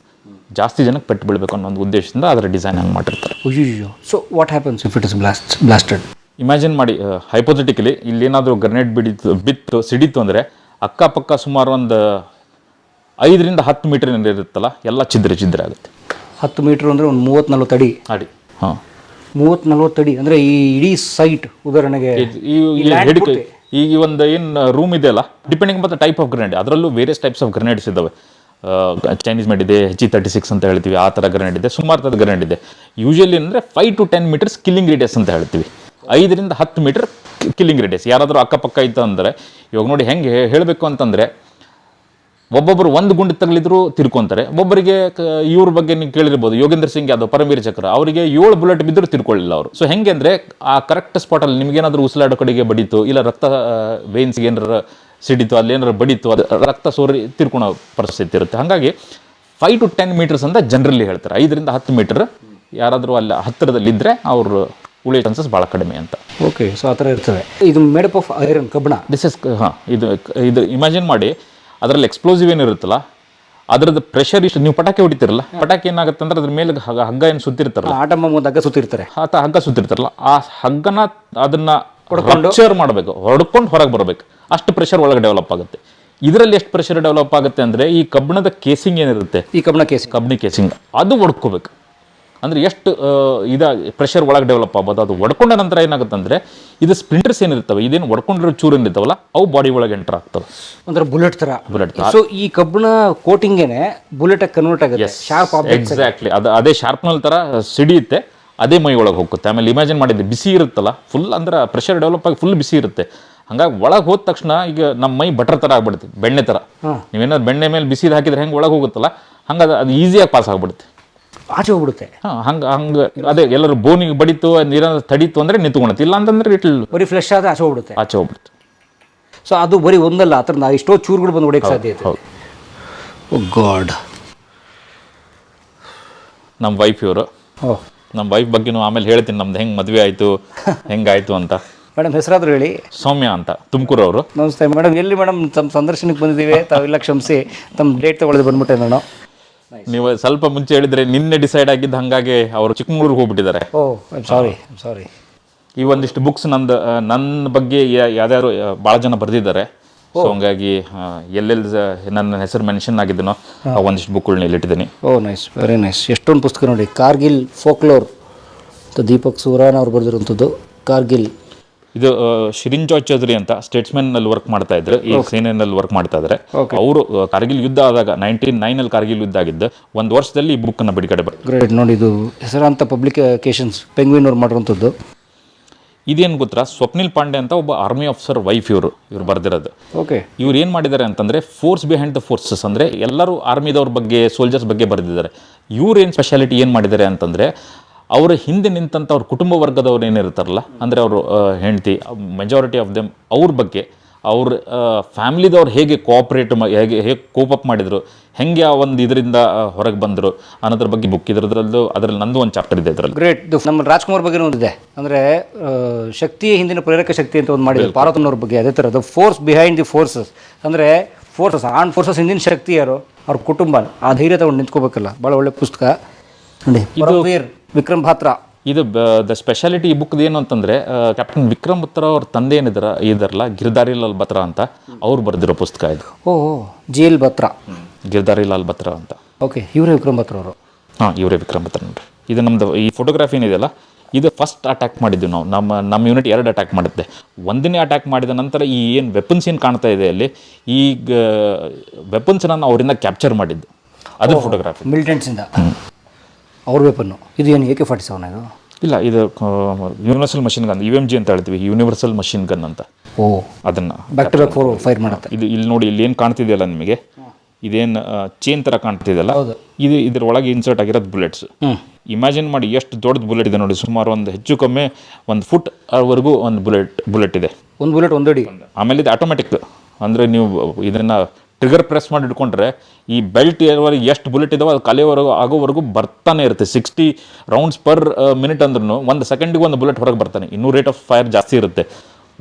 ಜಾಸ್ತಿ ಜನಕ್ಕೆ ಪೆಟ್ಟು ಬೀಳಬೇಕು ಅನ್ನೋ ಒಂದು ಉದ್ದೇಶದಿಂದ ಅದರ ಡಿಸೈನ್ ಹಂಗೆ ಮಾಡಿರ್ತಾರೆ. So what happens if it is blast blasted imagine ಮಾಡಿ ಹೈಪೋಥೆಟಿಕಲಿ ಇಲ್ಲೇನಾದರೂ ಗ್ರನೇಡ್ ಬಿಡಿತು ಬಿತ್ತು ಸಿಡಿತು ಅಂದರೆ ಅಕ್ಕಪಕ್ಕ ಸುಮಾರು ಒಂದು ಐದರಿಂದ ಹತ್ತು ಮೀಟರ್ ಇರುತ್ತಲ್ಲ ಎಲ್ಲ ಛಿದ್ರ ಚಿದ್ರೆ ಆಗುತ್ತೆ. ಹತ್ತು ಮೀಟ್ರ್ ಅಂದರೆ ಒಂದು ಮೂವತ್ತು ನಲ್ವತ್ತು ಅಡಿ. ಅಡಿ. ಹಾಂ. ಮೂವತ್ತು ನಲ್ವತ್ತು ಅಡಿ ಅಂದರೆ ಈ ಇಡೀ ಸೈಟ್ ಉದಾಹರಣೆಗೆ ಈ ಈ ಹಿಡಿಕೆ ಈಗ ಈ ಒಂದು ಏನು ರೂಮ್ ಇದೆ ಅಲ್ಲ ಡಿಪೆಂಡಿಂಗ್ ಮತ್ತು ಟೈಪ್ ಆಫ್ ಗ್ರನೇಡ್ ಅದರಲ್ಲೂ ವೇರಿಯಸ್ ಟೈಪ್ಸ್ ಆಫ್ ಗ್ರನೇಡ್ಸ್ ಇದ್ದಾವೆ ಚೈನೀಸ್ ಮೇಡ್ ಇದೆ ಜಿ ತರ್ಟಿ ಸಿಕ್ಸ್ ಅಂತ ಹೇಳ್ತೀವಿ ಆ ಥರ ಗ್ರನೇಡ್ ಇದೆ ಸುಮಾರು ಥರದ ಗ್ರನೇಡ್ ಇದೆ. ಯೂಶಲಿ ಅಂದರೆ five to ten metres killing radius ಅಂತ ಹೇಳ್ತೀವಿ. ಐದರಿಂದ ಹತ್ತು ಮೀಟರ್ ಕಿಲ್ಲಿಂಗ್ ರೇಡಿಯಸ್ ಯಾರಾದರೂ ಅಕ್ಕಪಕ್ಕ ಇತ್ತು ಅಂದರೆ ಇವಾಗ ನೋಡಿ ಹೆಂಗೆ ಹೇಳಬೇಕು ಅಂತಂದರೆ ಒಬ್ಬೊಬ್ಬರು ಒಂದು ಗುಂಡು ತಗಲಿದ್ರು ತಿರ್ಕೊಂತಾರೆ. ಒಬ್ಬರಿಗೆ ಇವ್ರ ಬಗ್ಗೆ ನೀವು ಕೇಳಿರ್ಬೋದು. ಯೋಗೇಂದ್ರ ಸಿಂಗ್ ಯಾದವ್ ಪರಮೀರ್ ಚಕ್ರ ಅವರಿಗೆ ಏಳು ಬುಲೆಟ್ ಬಿದ್ದರೂ ತಿರ್ಕೊಳ್ಳಿಲ್ಲ ಅವರು. ಸೊ ಹೆಂಗೆ ಅಂದರೆ, ಆ ಕರೆಕ್ಟ್ ಸ್ಪಾಟಲ್ಲಿ ನಿಮಗೇನಾದರೂ ಉಸಿರಾಡೋ ಕಡೆಗೆ ಬಡಿತು, ಇಲ್ಲ ರಕ್ತ ವೇನ್ಸ್ಗೆ ಏನಾರ ಸಿಡಿತು, ಅಲ್ಲಿ ಏನಾರು ಬಡಿತು, ಅದು ರಕ್ತ ಸೋರಿ ತಿರ್ಕೊಳೋ ಪರಿಸ್ಥಿತಿ ಇರುತ್ತೆ. ಹಾಗಾಗಿ ಫೈವ್ ಟು ಟೆನ್ ಮೀಟರ್ಸ್ ಅಂತ ಜನರಲ್ಲಿ ಹೇಳ್ತಾರೆ. ಐದರಿಂದ ಹತ್ತು ಮೀಟರ್ ಯಾರಾದರೂ ಅಲ್ಲಿ ಹತ್ತಿರದಲ್ಲಿದ್ದರೆ ಅವರು ಉಳಿಯೋ ಚಾನ್ಸಸ್ ಭಾಳ ಕಡಿಮೆ ಅಂತ. ಓಕೆ ಸೊ ಆ ಥರ ಇರ್ತದೆ ಇದು ಮೇಡಪ್ ಆಫ್ ಐರನ್ ಕಬ್ಬಣ? ದಿಸ್ ಇಸ್ ಹಾಂ ಇದು ಇದು ಇಮ್ಯಾಜಿನ್ ಮಾಡಿ ಅದರಲ್ಲಿ ಎಕ್ಸ್ಪ್ಲೋಸಿವ್ ಏನಿರುತ್ತಲ್ಲ ಅದರದ್ದು ಪ್ರೆಷರ್ ಇಷ್ಟು ನೀವು ಪಟಾಕಿ ಹೊಡಿತಿರಲ್ಲ ಪಟಾಕಿ ಏನಾಗುತ್ತೆ ಅಂದ್ರೆ ಅದ್ರ ಮೇಲೆ ಹಗ್ಗ ಹಗ್ಗ ಏನು ಸುತ್ತಿರ್ತಾರಲ್ಲ. ಆಟಮ್ಮ ಒಂದು ಹಗ್ಗ ಸುತ್ತಿರ್ತಾರೆ. ಆತ ಹಗ್ಗ ಸುತ್ತಿರ್ತಾರಲ್ಲ ಆ ಹಗ್ಗನ ಅದನ್ನ ರಪ್ಚರ್ ಮಾಡಬೇಕು ಹೊಡ್ಕೊಂಡು ಹೊರಗೆ ಬರಬೇಕು. ಅಷ್ಟು ಪ್ರೆಷರ್ ಒಳಗೆ ಡೆವಲಪ್ ಆಗುತ್ತೆ. ಇದರಲ್ಲಿ ಎಷ್ಟು ಪ್ರೆಷರ್ ಡೆವಲಪ್ ಆಗುತ್ತೆ ಅಂದ್ರೆ ಈ ಕಬ್ಬಣದ ಕೇಸಿಂಗ್ ಏನಿರುತ್ತೆ? ಈ ಕಬ್ಬಣ ಕೇಸಿಂಗ್ ಕಬ್ಬಿಣ ಕೇಸಿಂಗ್ ಅದು ಒಡ್ಕೋಬೇಕು ಅಂದ್ರೆ ಎಷ್ಟು ಇದು ಪ್ರೆಷರ್ ಒಳಗೆ ಡೆವಲಪ್ ಆಗ್ಬೋದು. ಅದು ಒಡ್ಕೊಂಡ ನಂತರ ಏನಾಗುತ್ತೆ ಅಂದ್ರೆ ಇದು ಸ್ಪ್ಲಿಂಟರ್ಸ್ ಏನಿರ್ತವೆ ಇದೇನು ಒಡ್ಕೊಂಡಿರೋ ಚೂರು ಏನಿರ್ತಾವಲ್ಲ ಅವು ಬಾಡಿ ಒಳಗೆ ಎಂಟರ್ ಆಗ್ತವೆ. ಅಂದ್ರೆ ಬುಲೆಟ್ ಥರ ಬುಲೆಟ್ ಸೊ ಈ ಕಬ್ಬಿಣ ಕೋಟಿಂಗೇನೆ ಬುಲೆಟ್ ಕನ್ವರ್ಟ್ ಆಗುತ್ತೆ. ಶಾರ್ಪ್ ಎಕ್ಸಾಕ್ಟ್ಲಿ ಅದು ಅದೇ ಶಾರ್ಪ್ನಲ್ ಥರ ಸಿಡಿಯುತ್ತೆ ಅದೇ ಮೈ ಒಳಗೆ ಹೋಗುತ್ತೆ. ಆಮೇಲೆ ಇಮ್ಯಾಜಿನ್ ಮಾಡಿದ್ದೆ ಬಿಸಿ ಇರುತ್ತಲ್ಲ ಫುಲ್ ಅಂದ್ರೆ ಪ್ರೆಷರ್ ಡೆವಲಪ್ ಆಗಿ ಫುಲ್ ಬಿಸಿ ಇರುತ್ತೆ. ಹಂಗಾಗಿ ಒಳಗೆ ಹೋದ ತಕ್ಷಣ ಈಗ ನಮ್ಮ ಮೈ ಬಟರ್ ಥರ ಆಗ್ಬಿಡುತ್ತೆ ಬೆಣ್ಣೆ ಥರ ನೀವೇನಾದ್ರು ಬೆಣ್ಣೆ ಮೇಲೆ ಬಿಸಿದು ಹಾಕಿದ್ರೆ ಹೆಂಗೆ ಒಳಗೆ ಹೋಗುತ್ತಲ್ಲ ಹಂಗೆ ಅದು ಅದು ಈಸಿಯಾಗಿ ಪಾಸ್ ಆಗ್ಬಿಡುತ್ತೆ. ಆಚೆ ಹೋಗ್ಬಿಡುತ್ತೆ. ಹಾಂ ಹಂಗೆ ಹಂಗೆ ಅದೇ ಎಲ್ಲರೂ ಬೋನಿಗೆ ಬಡಿತು ನೀರ ತಡೀತು ಅಂದರೆ ನಿಂತ್ಕೊಳತ್ತೆ ಇಲ್ಲ ಅಂತಂದ್ರೆ ಇಟ್ಲ್ ಬರೀ ಫ್ಲೆಶ್ ಆದ್ರೆ ಆಚೆ ಹೋಗ್ಬಿಡುತ್ತೆ. ಆಚೆ ಹೋಗ್ಬಿಡುತ್ತೆ. ಸೊ ಅದು ಬರೀ ಒಂದಲ್ಲ ಆ ಥರ ಎಷ್ಟೋ ಚೂರುಗಳು ಬಂದು ಹೊಡೆಯೋಕ್ಕೆ ಸಾಧ್ಯ ಇತ್ತು ಹೌದು. ಓ ಗಾಡ್. ನಮ್ಮ ವೈಫ್ ಇವರು. ಓ. ನಮ್ಮ ವೈಫ್ ಬಗ್ಗೆನೂ ಆಮೇಲೆ ಹೇಳ್ತೀನಿ ನಮ್ದು ಹೆಂಗೆ ಮದುವೆ ಆಯಿತು ಹೆಂಗಾಯಿತು ಅಂತ. ಮೇಡಮ್ ಹೆಸರಾದ್ರು ಹೇಳಿ. ಸೌಮ್ಯ ಅಂತ ತುಮಕೂರು ಅವರು. ನಮಸ್ತೆ. ಮೇಡಮ್ ಎಲ್ಲಿ ಮೇಡಮ್ ತಮ್ಮ ಸಂದರ್ಶನಕ್ಕೆ ಬಂದಿದ್ದೀವಿ? ತಾವೆಲ್ಲ ಕ್ಷಮಿಸಿ ತಮ್ಮ ಡೇಟ್ ತೊಗೊಳ್ಳೋದು ಬಂದ್ಬಿಟ್ಟೆ ನಾನು ನೀವು ಸ್ವಲ್ಪ ಮುಂಚೆ ಹೇಳಿದ್ರೆ ನಿನ್ನೆ ಡಿಸೈಡ್ ಆಗಿದ್ದು ಹಂಗಾಗಿ ಅವರು ಚಿಕ್ಕಮಗಳೂರಿಗೆ ಹೋಗ್ಬಿಟ್ಟಿದ್ದಾರೆ. ಓ ಸಾರಿ ಸಾರಿ ಈ ಒಂದಿಷ್ಟು ಬುಕ್ಸ್ ನಂದು ನನ್ನ ಬಗ್ಗೆ ಯಾವ್ದಾದ್ರು ಭಾಳ ಜನ ಬರೆದಿದ್ದಾರೆ. ಸೊ ಹಂಗಾಗಿ ಎಲ್ಲೆಲ್ಲಿ ನನ್ನ ಹೆಸರು ಮೆನ್ಷನ್ ಆಗಿದ್ದನೋ ಆ ಒಂದಿಷ್ಟು ಬುಕ್ಗಳನ್ನ ಇಲ್ಲಿಟ್ಟಿದ್ದೀನಿ. ಓ ನೈಸ್ ವೆರಿ ನೈಸ್ ಎಷ್ಟೊಂದು ಪುಸ್ತಕ ನೋಡಿ. ಕಾರ್ಗಿಲ್ ಫೋಕ್ಲೋರ್ ದೀಪಕ್ ಸೂರಾನ್ ಅವ್ರು ಬರೆದಿರುವಂಥದ್ದು. ಕಾರ್ಗಿಲ್ ಇದು ಶಿರಿನ್ ಜಾಯ್ ಚೌಧರಿ ಅಂತ ಸ್ಟೇಟ್ಸ್ಮನ್ನಲ್ಲಿ ವರ್ಕ್ ಮಾಡ್ತಾ ಇದ್ರು. ಈ ಸೇನೆಯಲ್ಲಿ ವರ್ಕ್ ಮಾಡ್ತಾ ಇದ್ದಾರೆ ಅವರು ಕಾರ್ಗಿಲ್ ಯುದ್ಧ ಆದಾಗ ನೈನ್ಟೀನ್ ನೈನ್ ಅಲ್ಲಿ ಕಾರ್ಗಿಲ್ ಯುದ್ಧ ಆಗಿದ್ದು ಒಂದು ವರ್ಷದಲ್ಲಿ ಈ ಬುಕ್ ಅನ್ನ ಬಿಡುಗಡೆ ಗ್ರೇಟ್ ನೋಡಿ ಇದು ಹೆಸರಾಂತ ಪಬ್ಲಿಕೇಶನ್ಸ್ ಪೆಂಗ್ವಿನ್ ಅವ್ರು ಮಾಡಿರುವಂಥದ್ದು ಇದೇನು ಗೊತ್ತಾ? ಸ್ವಪ್ನಿಲ್ ಪಾಂಡೆ ಅಂತ ಒಬ್ಬ ಆರ್ಮಿ ಆಫೀಸರ್ ವೈಫ್ ಇವರು ಇವ್ರು ಬರ್ದಿರೋದು. ಓಕೆ ಇವ್ರು ಏನು ಮಾಡಿದ್ದಾರೆ ಅಂತಂದರೆ ಫೋರ್ಸ್ ಬಿಹೈಂಡ್ ದ ಫೋರ್ಸಸ್ ಅಂದರೆ ಎಲ್ಲರೂ ಆರ್ಮಿದವ್ರ ಬಗ್ಗೆ ಸೋಲ್ಜರ್ಸ್ ಬಗ್ಗೆ ಬರೆದಿದ್ದಾರೆ. ಇವ್ರು ಏನು ಸ್ಪೆಷಾಲಿಟಿ ಏನು ಮಾಡಿದ್ದಾರೆ ಅಂತಂದರೆ ಅವರ ಹಿಂದೆ ನಿಂತಂಥ ಅವ್ರ ಕುಟುಂಬ ವರ್ಗದವ್ರು ಏನಿರ್ತಾರಲ್ಲ ಅಂದರೆ ಅವರು ಹೆಂಡತಿ ಮೆಜಾರಿಟಿ ಆಫ್ ದೆಮ್ ಅವ್ರ ಬಗ್ಗೆ ಅವ್ರ ಫ್ಯಾಮಿಲಿದವ್ರು ಹೇಗೆ ಕೋಆಪ್ರೇಟ್ ಹೇಗೆ ಹೇಗೆ ಕೋಪಪ್ ಮಾಡಿದರು ಹೆಂಗೆ ಆ ಒಂದು ಇದರಿಂದ ಹೊರಗೆ ಬಂದರು ಅನ್ನೋದ್ರ ಬಗ್ಗೆ ಬುಕ್ ಇದ್ರದ್ರಲ್ಲಿ ಅದರಲ್ಲಿ ನಂದು ಒಂದು ಚಾಪ್ಟರ್ ಇದೆ ಅದರಲ್ಲಿ ಗ್ರೇಟ್ ನಮ್ಮ ರಾಜ್ಕುಮಾರ್ ಬಗ್ಗೆ ಒಂದಿದೆ. ಅಂದರೆ ಶಕ್ತಿಯ ಹಿಂದಿನ ಪ್ರೇರಕ ಶಕ್ತಿ ಅಂತ ಒಂದು ಮಾಡಿದ್ರು. ಪಾರ್ವತನವ್ರ ಬಗ್ಗೆ ಅದೇ ಥರ. The force behind the forces ಅಂದರೆ ಫೋರ್ಸಸ್ ಆನ್ ಫೋರ್ಸಸ್ ಹಿಂದಿನ ಶಕ್ತಿ ಯಾರು ಅವ್ರ ಕುಟುಂಬ ಆ ಧೈರ್ಯ ತಗೊಂಡು ನಿಂತ್ಕೋಬೇಕಲ್ಲ. ಭಾಳ ಒಳ್ಳೆ ಪುಸ್ತಕ. ನೋಡಿ ವಿಕ್ರಮ್ ಭಾತ್ರ. ಇದು ದ ಸ್ಪೆಷಾಲಿಟಿ ಈ ಬುಕ್ದು ಏನು ಅಂತಂದರೆ ಕ್ಯಾಪ್ಟನ್ ವಿಕ್ರಮ್ ಬತ್ರ ಅವ್ರ ತಂದೆ ಏನಿದಾರ ಇದರಲ್ಲ ಗಿರ್ದಾರಿ ಲಾಲ್ ಬತ್ರ ಅಂತ ಅವ್ರು ಬರೆದಿರೋ ಪುಸ್ತಕ ಇದು. ಓ ಜೇಲ್ ಭತ್ರ. ಗಿರ್ದಾರಿ ಲಾಲ್ ಬತ್ರ ಅಂತ. ಓಕೆ ಇವರೇ ವಿಕ್ರಮ್ ಭತ್ರ ಅವರು. ಹಾಂ ಇವರೇ ವಿಕ್ರಮ್ ಬತ್ರ ನೋಡ್ರಿ. ಇದು ನಮ್ಮದು ಈ ಫೋಟೋಗ್ರಾಫಿ ಏನಿದೆಯಲ್ಲ ಇದು ಫಸ್ಟ್ ಅಟ್ಯಾಕ್ ಮಾಡಿದ್ವಿ ನಾವು. ನಮ್ಮ ನಮ್ಮ ಯೂನಿಟ್ ಎರಡು ಅಟ್ಯಾಕ್ ಮಾಡುತ್ತೆ ಒಂದನೇ ಅಟ್ಯಾಕ್ ಮಾಡಿದ ನಂತರ ಈ ಏನು ವೆಪನ್ಸ್ ಏನು ಕಾಣ್ತಾ ಇದೆ ಅಲ್ಲಿ ಈಗ ವೆಪನ್ಸ್ ನಾನು ಅವರಿಂದ ಕ್ಯಾಪ್ಚರ್ ಮಾಡಿದ್ದು. ಅದು ಫೋಟೋಗ್ರಾಫಿ ಮಿಲಿಟೆಂಟ್ಸಿಂದ ಅವ್ರ ವೆಪನ್ನು ಇದು ಏನು ಎ ಕೆ ಫಾರ್ಟಿ ಸೆವೆನ್ ಇದು ಇಲ್ಲ ಇದು universal machine gun U M G ಅಂತ ಹೇಳ್ತೀವಿ ಯೂನಿವರ್ಸಲ್ ಮಷಿನ್ ಗನ್ ಅಂತ. ಓ. ಅದನ್ನು back to back four fire ಮಾಡುತ್ತೆ. ಇದು ಇಲ್ಲಿ ನೋಡಿ ಇಲ್ಲಿ ಏನು ಕಾಣ್ತಿದೆಯಲ್ಲ ನಿಮಗೆ? ಇದೇನು ಚೇನ್ ಥರ ಕಾಣ್ತಿದೆಯಲ್ಲ? ಇದು ಇದ್ರ ಒಳಗೆ ಇನ್ಸರ್ಟ್ ಆಗಿರೋದು ಬುಲೆಟ್ಸ್ ಇಮ್ಯಾಜಿನ್ ಮಾಡಿ ಎಷ್ಟು ದೊಡ್ಡದು ಬುಲೆಟ್ ಇದೆ ನೋಡಿ ಸುಮಾರು ಒಂದು ಹೆಚ್ಚು ಕಮ್ಮಿ ಒಂದು ಫುಟ್ ವರೆಗೂ ಒಂದು ಬುಲೆಟ್ ಬುಲೆಟ್ ಇದೆ. ಒಂದು ಬುಲೆಟ್ ಒಂದಡಿ ಆಮೇಲೆ ಇದು ಆಟೋಮೆಟಿಕ್ ಅಂದರೆ ನೀವು ಇದನ್ನು ಟ್ರಿಗರ್ ಪ್ರೆಸ್ ಮಾಡಿ ಇಟ್ಕೊಂಡ್ರೆ ಈ ಬೆಲ್ಟ್ ಇರೋವರೆಗೆ ಎಷ್ಟು ಬುಲೆಟ್ ಇದಾವೆ ಅದು ಕಲೆಯವರೆಗೂ ಆಗೋವರೆಗೂ ಬರ್ತಾನೆ ಇರುತ್ತೆ. ಸಿಕ್ಸ್ಟಿ ರೌಂಡ್ಸ್ ಪರ್ ಮಿನಿಟ್ ಅಂದ್ರೂ ಒಂದು ಸೆಕೆಂಡಿಗೆ ಒಂದು ಬುಲೆಟ್ ಹೊರಗೆ ಬರ್ತಾನೆ. ಇನ್ನೂ ರೇಟ್ ಆಫ್ ಫೈರ್ ಜಾಸ್ತಿ ಇರುತ್ತೆ.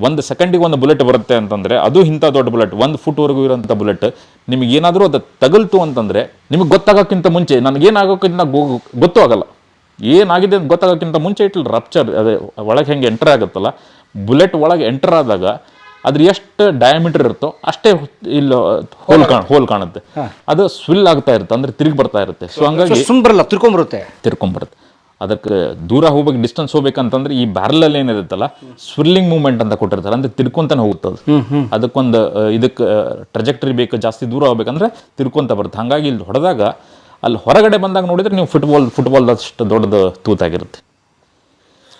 ಒಂದು ಸೆಕೆಂಡಿಗೆ ಒಂದು ಬುಲೆಟ್ ಬರುತ್ತೆ ಅಂತಂದರೆ ಅದು ಇಂಥ ದೊಡ್ಡ ಬುಲೆಟ್ ಒಂದು ಫುಟ್ವರೆಗೂ ಇರೋಂಥ ಬುಲೆಟ್ ನಿಮಗೆ ಏನಾದರೂ ಅದು ತಗಲ್ತು ಅಂತಂದರೆ ನಿಮಗೆ ಗೊತ್ತಾಗೋಕ್ಕಿಂತ ಮುಂಚೆ ನನಗೇನಾಗೋಕ್ಕಿಂತ ಗೊತ್ತೂ ಆಗಲ್ಲ. ಏನಾಗಿದೆ ಅಂತ ಗೊತ್ತಾಗೋಕ್ಕಿಂತ ಮುಂಚೆ ಇಟ್ಲಿ ರಪ್ಚರ್ ಅದೇ ಒಳಗೆ ಹೆಂಗೆ ಎಂಟರ್ ಆಗುತ್ತಲ್ಲ ಬುಲೆಟ್ ಒಳಗೆ ಎಂಟರ್ ಆದಾಗ ಅದ್ರ ಎಷ್ಟು ಡಯಾಮೀಟರ್ ಇರುತ್ತೋ ಅಷ್ಟೇ ಇಲ್ಲಿ ಹೋಲ್ ಕಾಣ ಹೋಲ್ ಕಾಣುತ್ತೆ. ಅದು ಸ್ವಿಲ್ ಆಗ್ತಾ ಇರುತ್ತೆ ಅಂದ್ರೆ ತಿರುಗಿ ಬರ್ತಾ ಇರುತ್ತೆ. ಸೊ ಹಂಗಾಗಿ ಸುಮ್ ಬರಲ್ಲ ತಿರ್ಕೊಂಬರುತ್ತೆ ತಿರ್ಕೊಂಬರುತ್ತೆ ಅದಕ್ಕೆ ದೂರ ಹೋಗ್ಬೇಕು ಡಿಸ್ಟೆನ್ಸ್ ಹೋಗ್ಬೇಕಂತಂದ್ರೆ ಈ ಬ್ಯಾರಲಲ್ಲಿ ಏನಿರುತ್ತಲ್ಲ ಸ್ವಿಲ್ಲಿಂಗ್ ಮೂವ್ಮೆಂಟ್ ಅಂತ ಕೊಟ್ಟಿರ್ತಾರೆ ಅಂದ್ರೆ ತಿರ್ಕೊಂತಾನೆ ಹೋಗುತ್ತೆ ಅದು. ಅದಕ್ಕೊಂದು ಇದಕ್ಕೆ ಟ್ರಜೆಕ್ಟರಿ ಬೇಕು ಜಾಸ್ತಿ ದೂರ ಹೋಗ್ಬೇಕಂದ್ರೆ ತಿರ್ಕೊಂತ ಬರುತ್ತೆ. ಹಾಗಾಗಿ ಇಲ್ಲಿ ಹೊಡೆದಾಗ ಅಲ್ಲಿ ಹೊರಗಡೆ ಬಂದಾಗ ನೋಡಿದ್ರೆ ನೀವು ಫುಟ್ಬಾಲ್ ಫುಟ್ಬಾಲ್ ಅಷ್ಟು ದೊಡ್ಡದು ತೂತಾಗಿರುತ್ತೆ.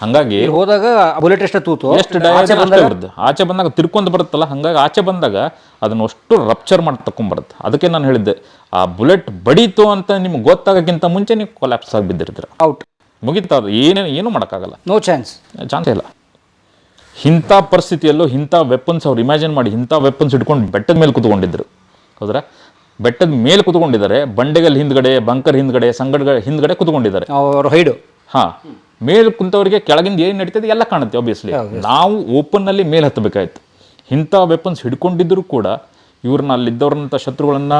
ಹಾಗಾಗಿ ಹೋದಾಗ ಬುಲೆಟ್ ಎಷ್ಟು ತೂತು. ಎಷ್ಟು ಇರುತ್ತೆ ಆಚೆ ಬಂದಾಗ ತಿರ್ಕೊಂಡ್ ಬರುತ್ತಲ್ಲ ಹಂಗಾಗಿ ಆಚೆ ಬಂದಾಗ ಅದನ್ನ ಅಷ್ಟು ರಪ್ಚರ್ ಮಾಡಿ ತಕೊಂಡ್ಬರುತ್ತೆ ಅದಕ್ಕೆ ನಾನು ಹೇಳಿದ್ದೆ ಆ ಬುಲೆಟ್ ಬಡೀತು ಅಂತ ನಿಮ್ಗೆ ಗೊತ್ತಾಗಕ್ಕಿಂತ ಮುಂಚೆ ನೀವು ಕೊಲ್ಯಾಪ್ಸ್ ಆಗಿ ಬಿದ್ದಿರ್ತೀರ. ಔಟ್ ಮುಗಿತಾ ಅದು ಏನೇನು ಏನೂ ಮಾಡೋಕ್ಕಾಗಲ್ಲ. ನೋ ಚಾನ್ಸ್ ಚಾನ್ಸ್ ಇಲ್ಲ. ಇಂಥ ಪರಿಸ್ಥಿತಿಯಲ್ಲೂ ಇಂಥ ವೆಪನ್ಸ್ ಅವ್ರು ಇಮ್ಯಾಜಿನ್ ಮಾಡಿ ಇಂಥ ವೆಪನ್ಸ್ ಇಟ್ಕೊಂಡು ಬೆಟ್ಟದ ಮೇಲೆ ಕುತ್ಕೊಂಡಿದ್ರು. ಹೌದ್ರಾ? ಬೆಟ್ಟದ ಮೇಲೆ ಕೂತ್ಕೊಂಡಿದ್ದಾರೆ ಬಂಡೆಗಲ್ ಹಿಂದ್ಗಡೆ ಬಂಕರ್ ಹಿಂದ್ಗಡೆ ಸಂಗಡ ಹಿಂದ್ಗಡೆ ಕೂತ್ಕೊಂಡಿದ್ದಾರೆ. ಅವರ ಹೈಡು. ಹಾ. ಮೇಲೆ ಕುಂತವರಿಗೆ ಕೆಳಗಿಂದ ಏನು ನಡೀತದೆ ಎಲ್ಲ ಕಾಣುತ್ತೆ ಆಬ್ವಿಯಸ್ಲಿ ನಾವು ಓಪನ್ನಲ್ಲಿ ಮೇಲೆ ಹತ್ತಬೇಕಾಯ್ತು. ಇಂಥ ವೆಪನ್ಸ್ ಹಿಡ್ಕೊಂಡಿದ್ದರೂ ಕೂಡ ಇವ್ರನ್ನ ಅಲ್ಲಿದ್ದವ್ರಂಥ ಶತ್ರುಗಳನ್ನ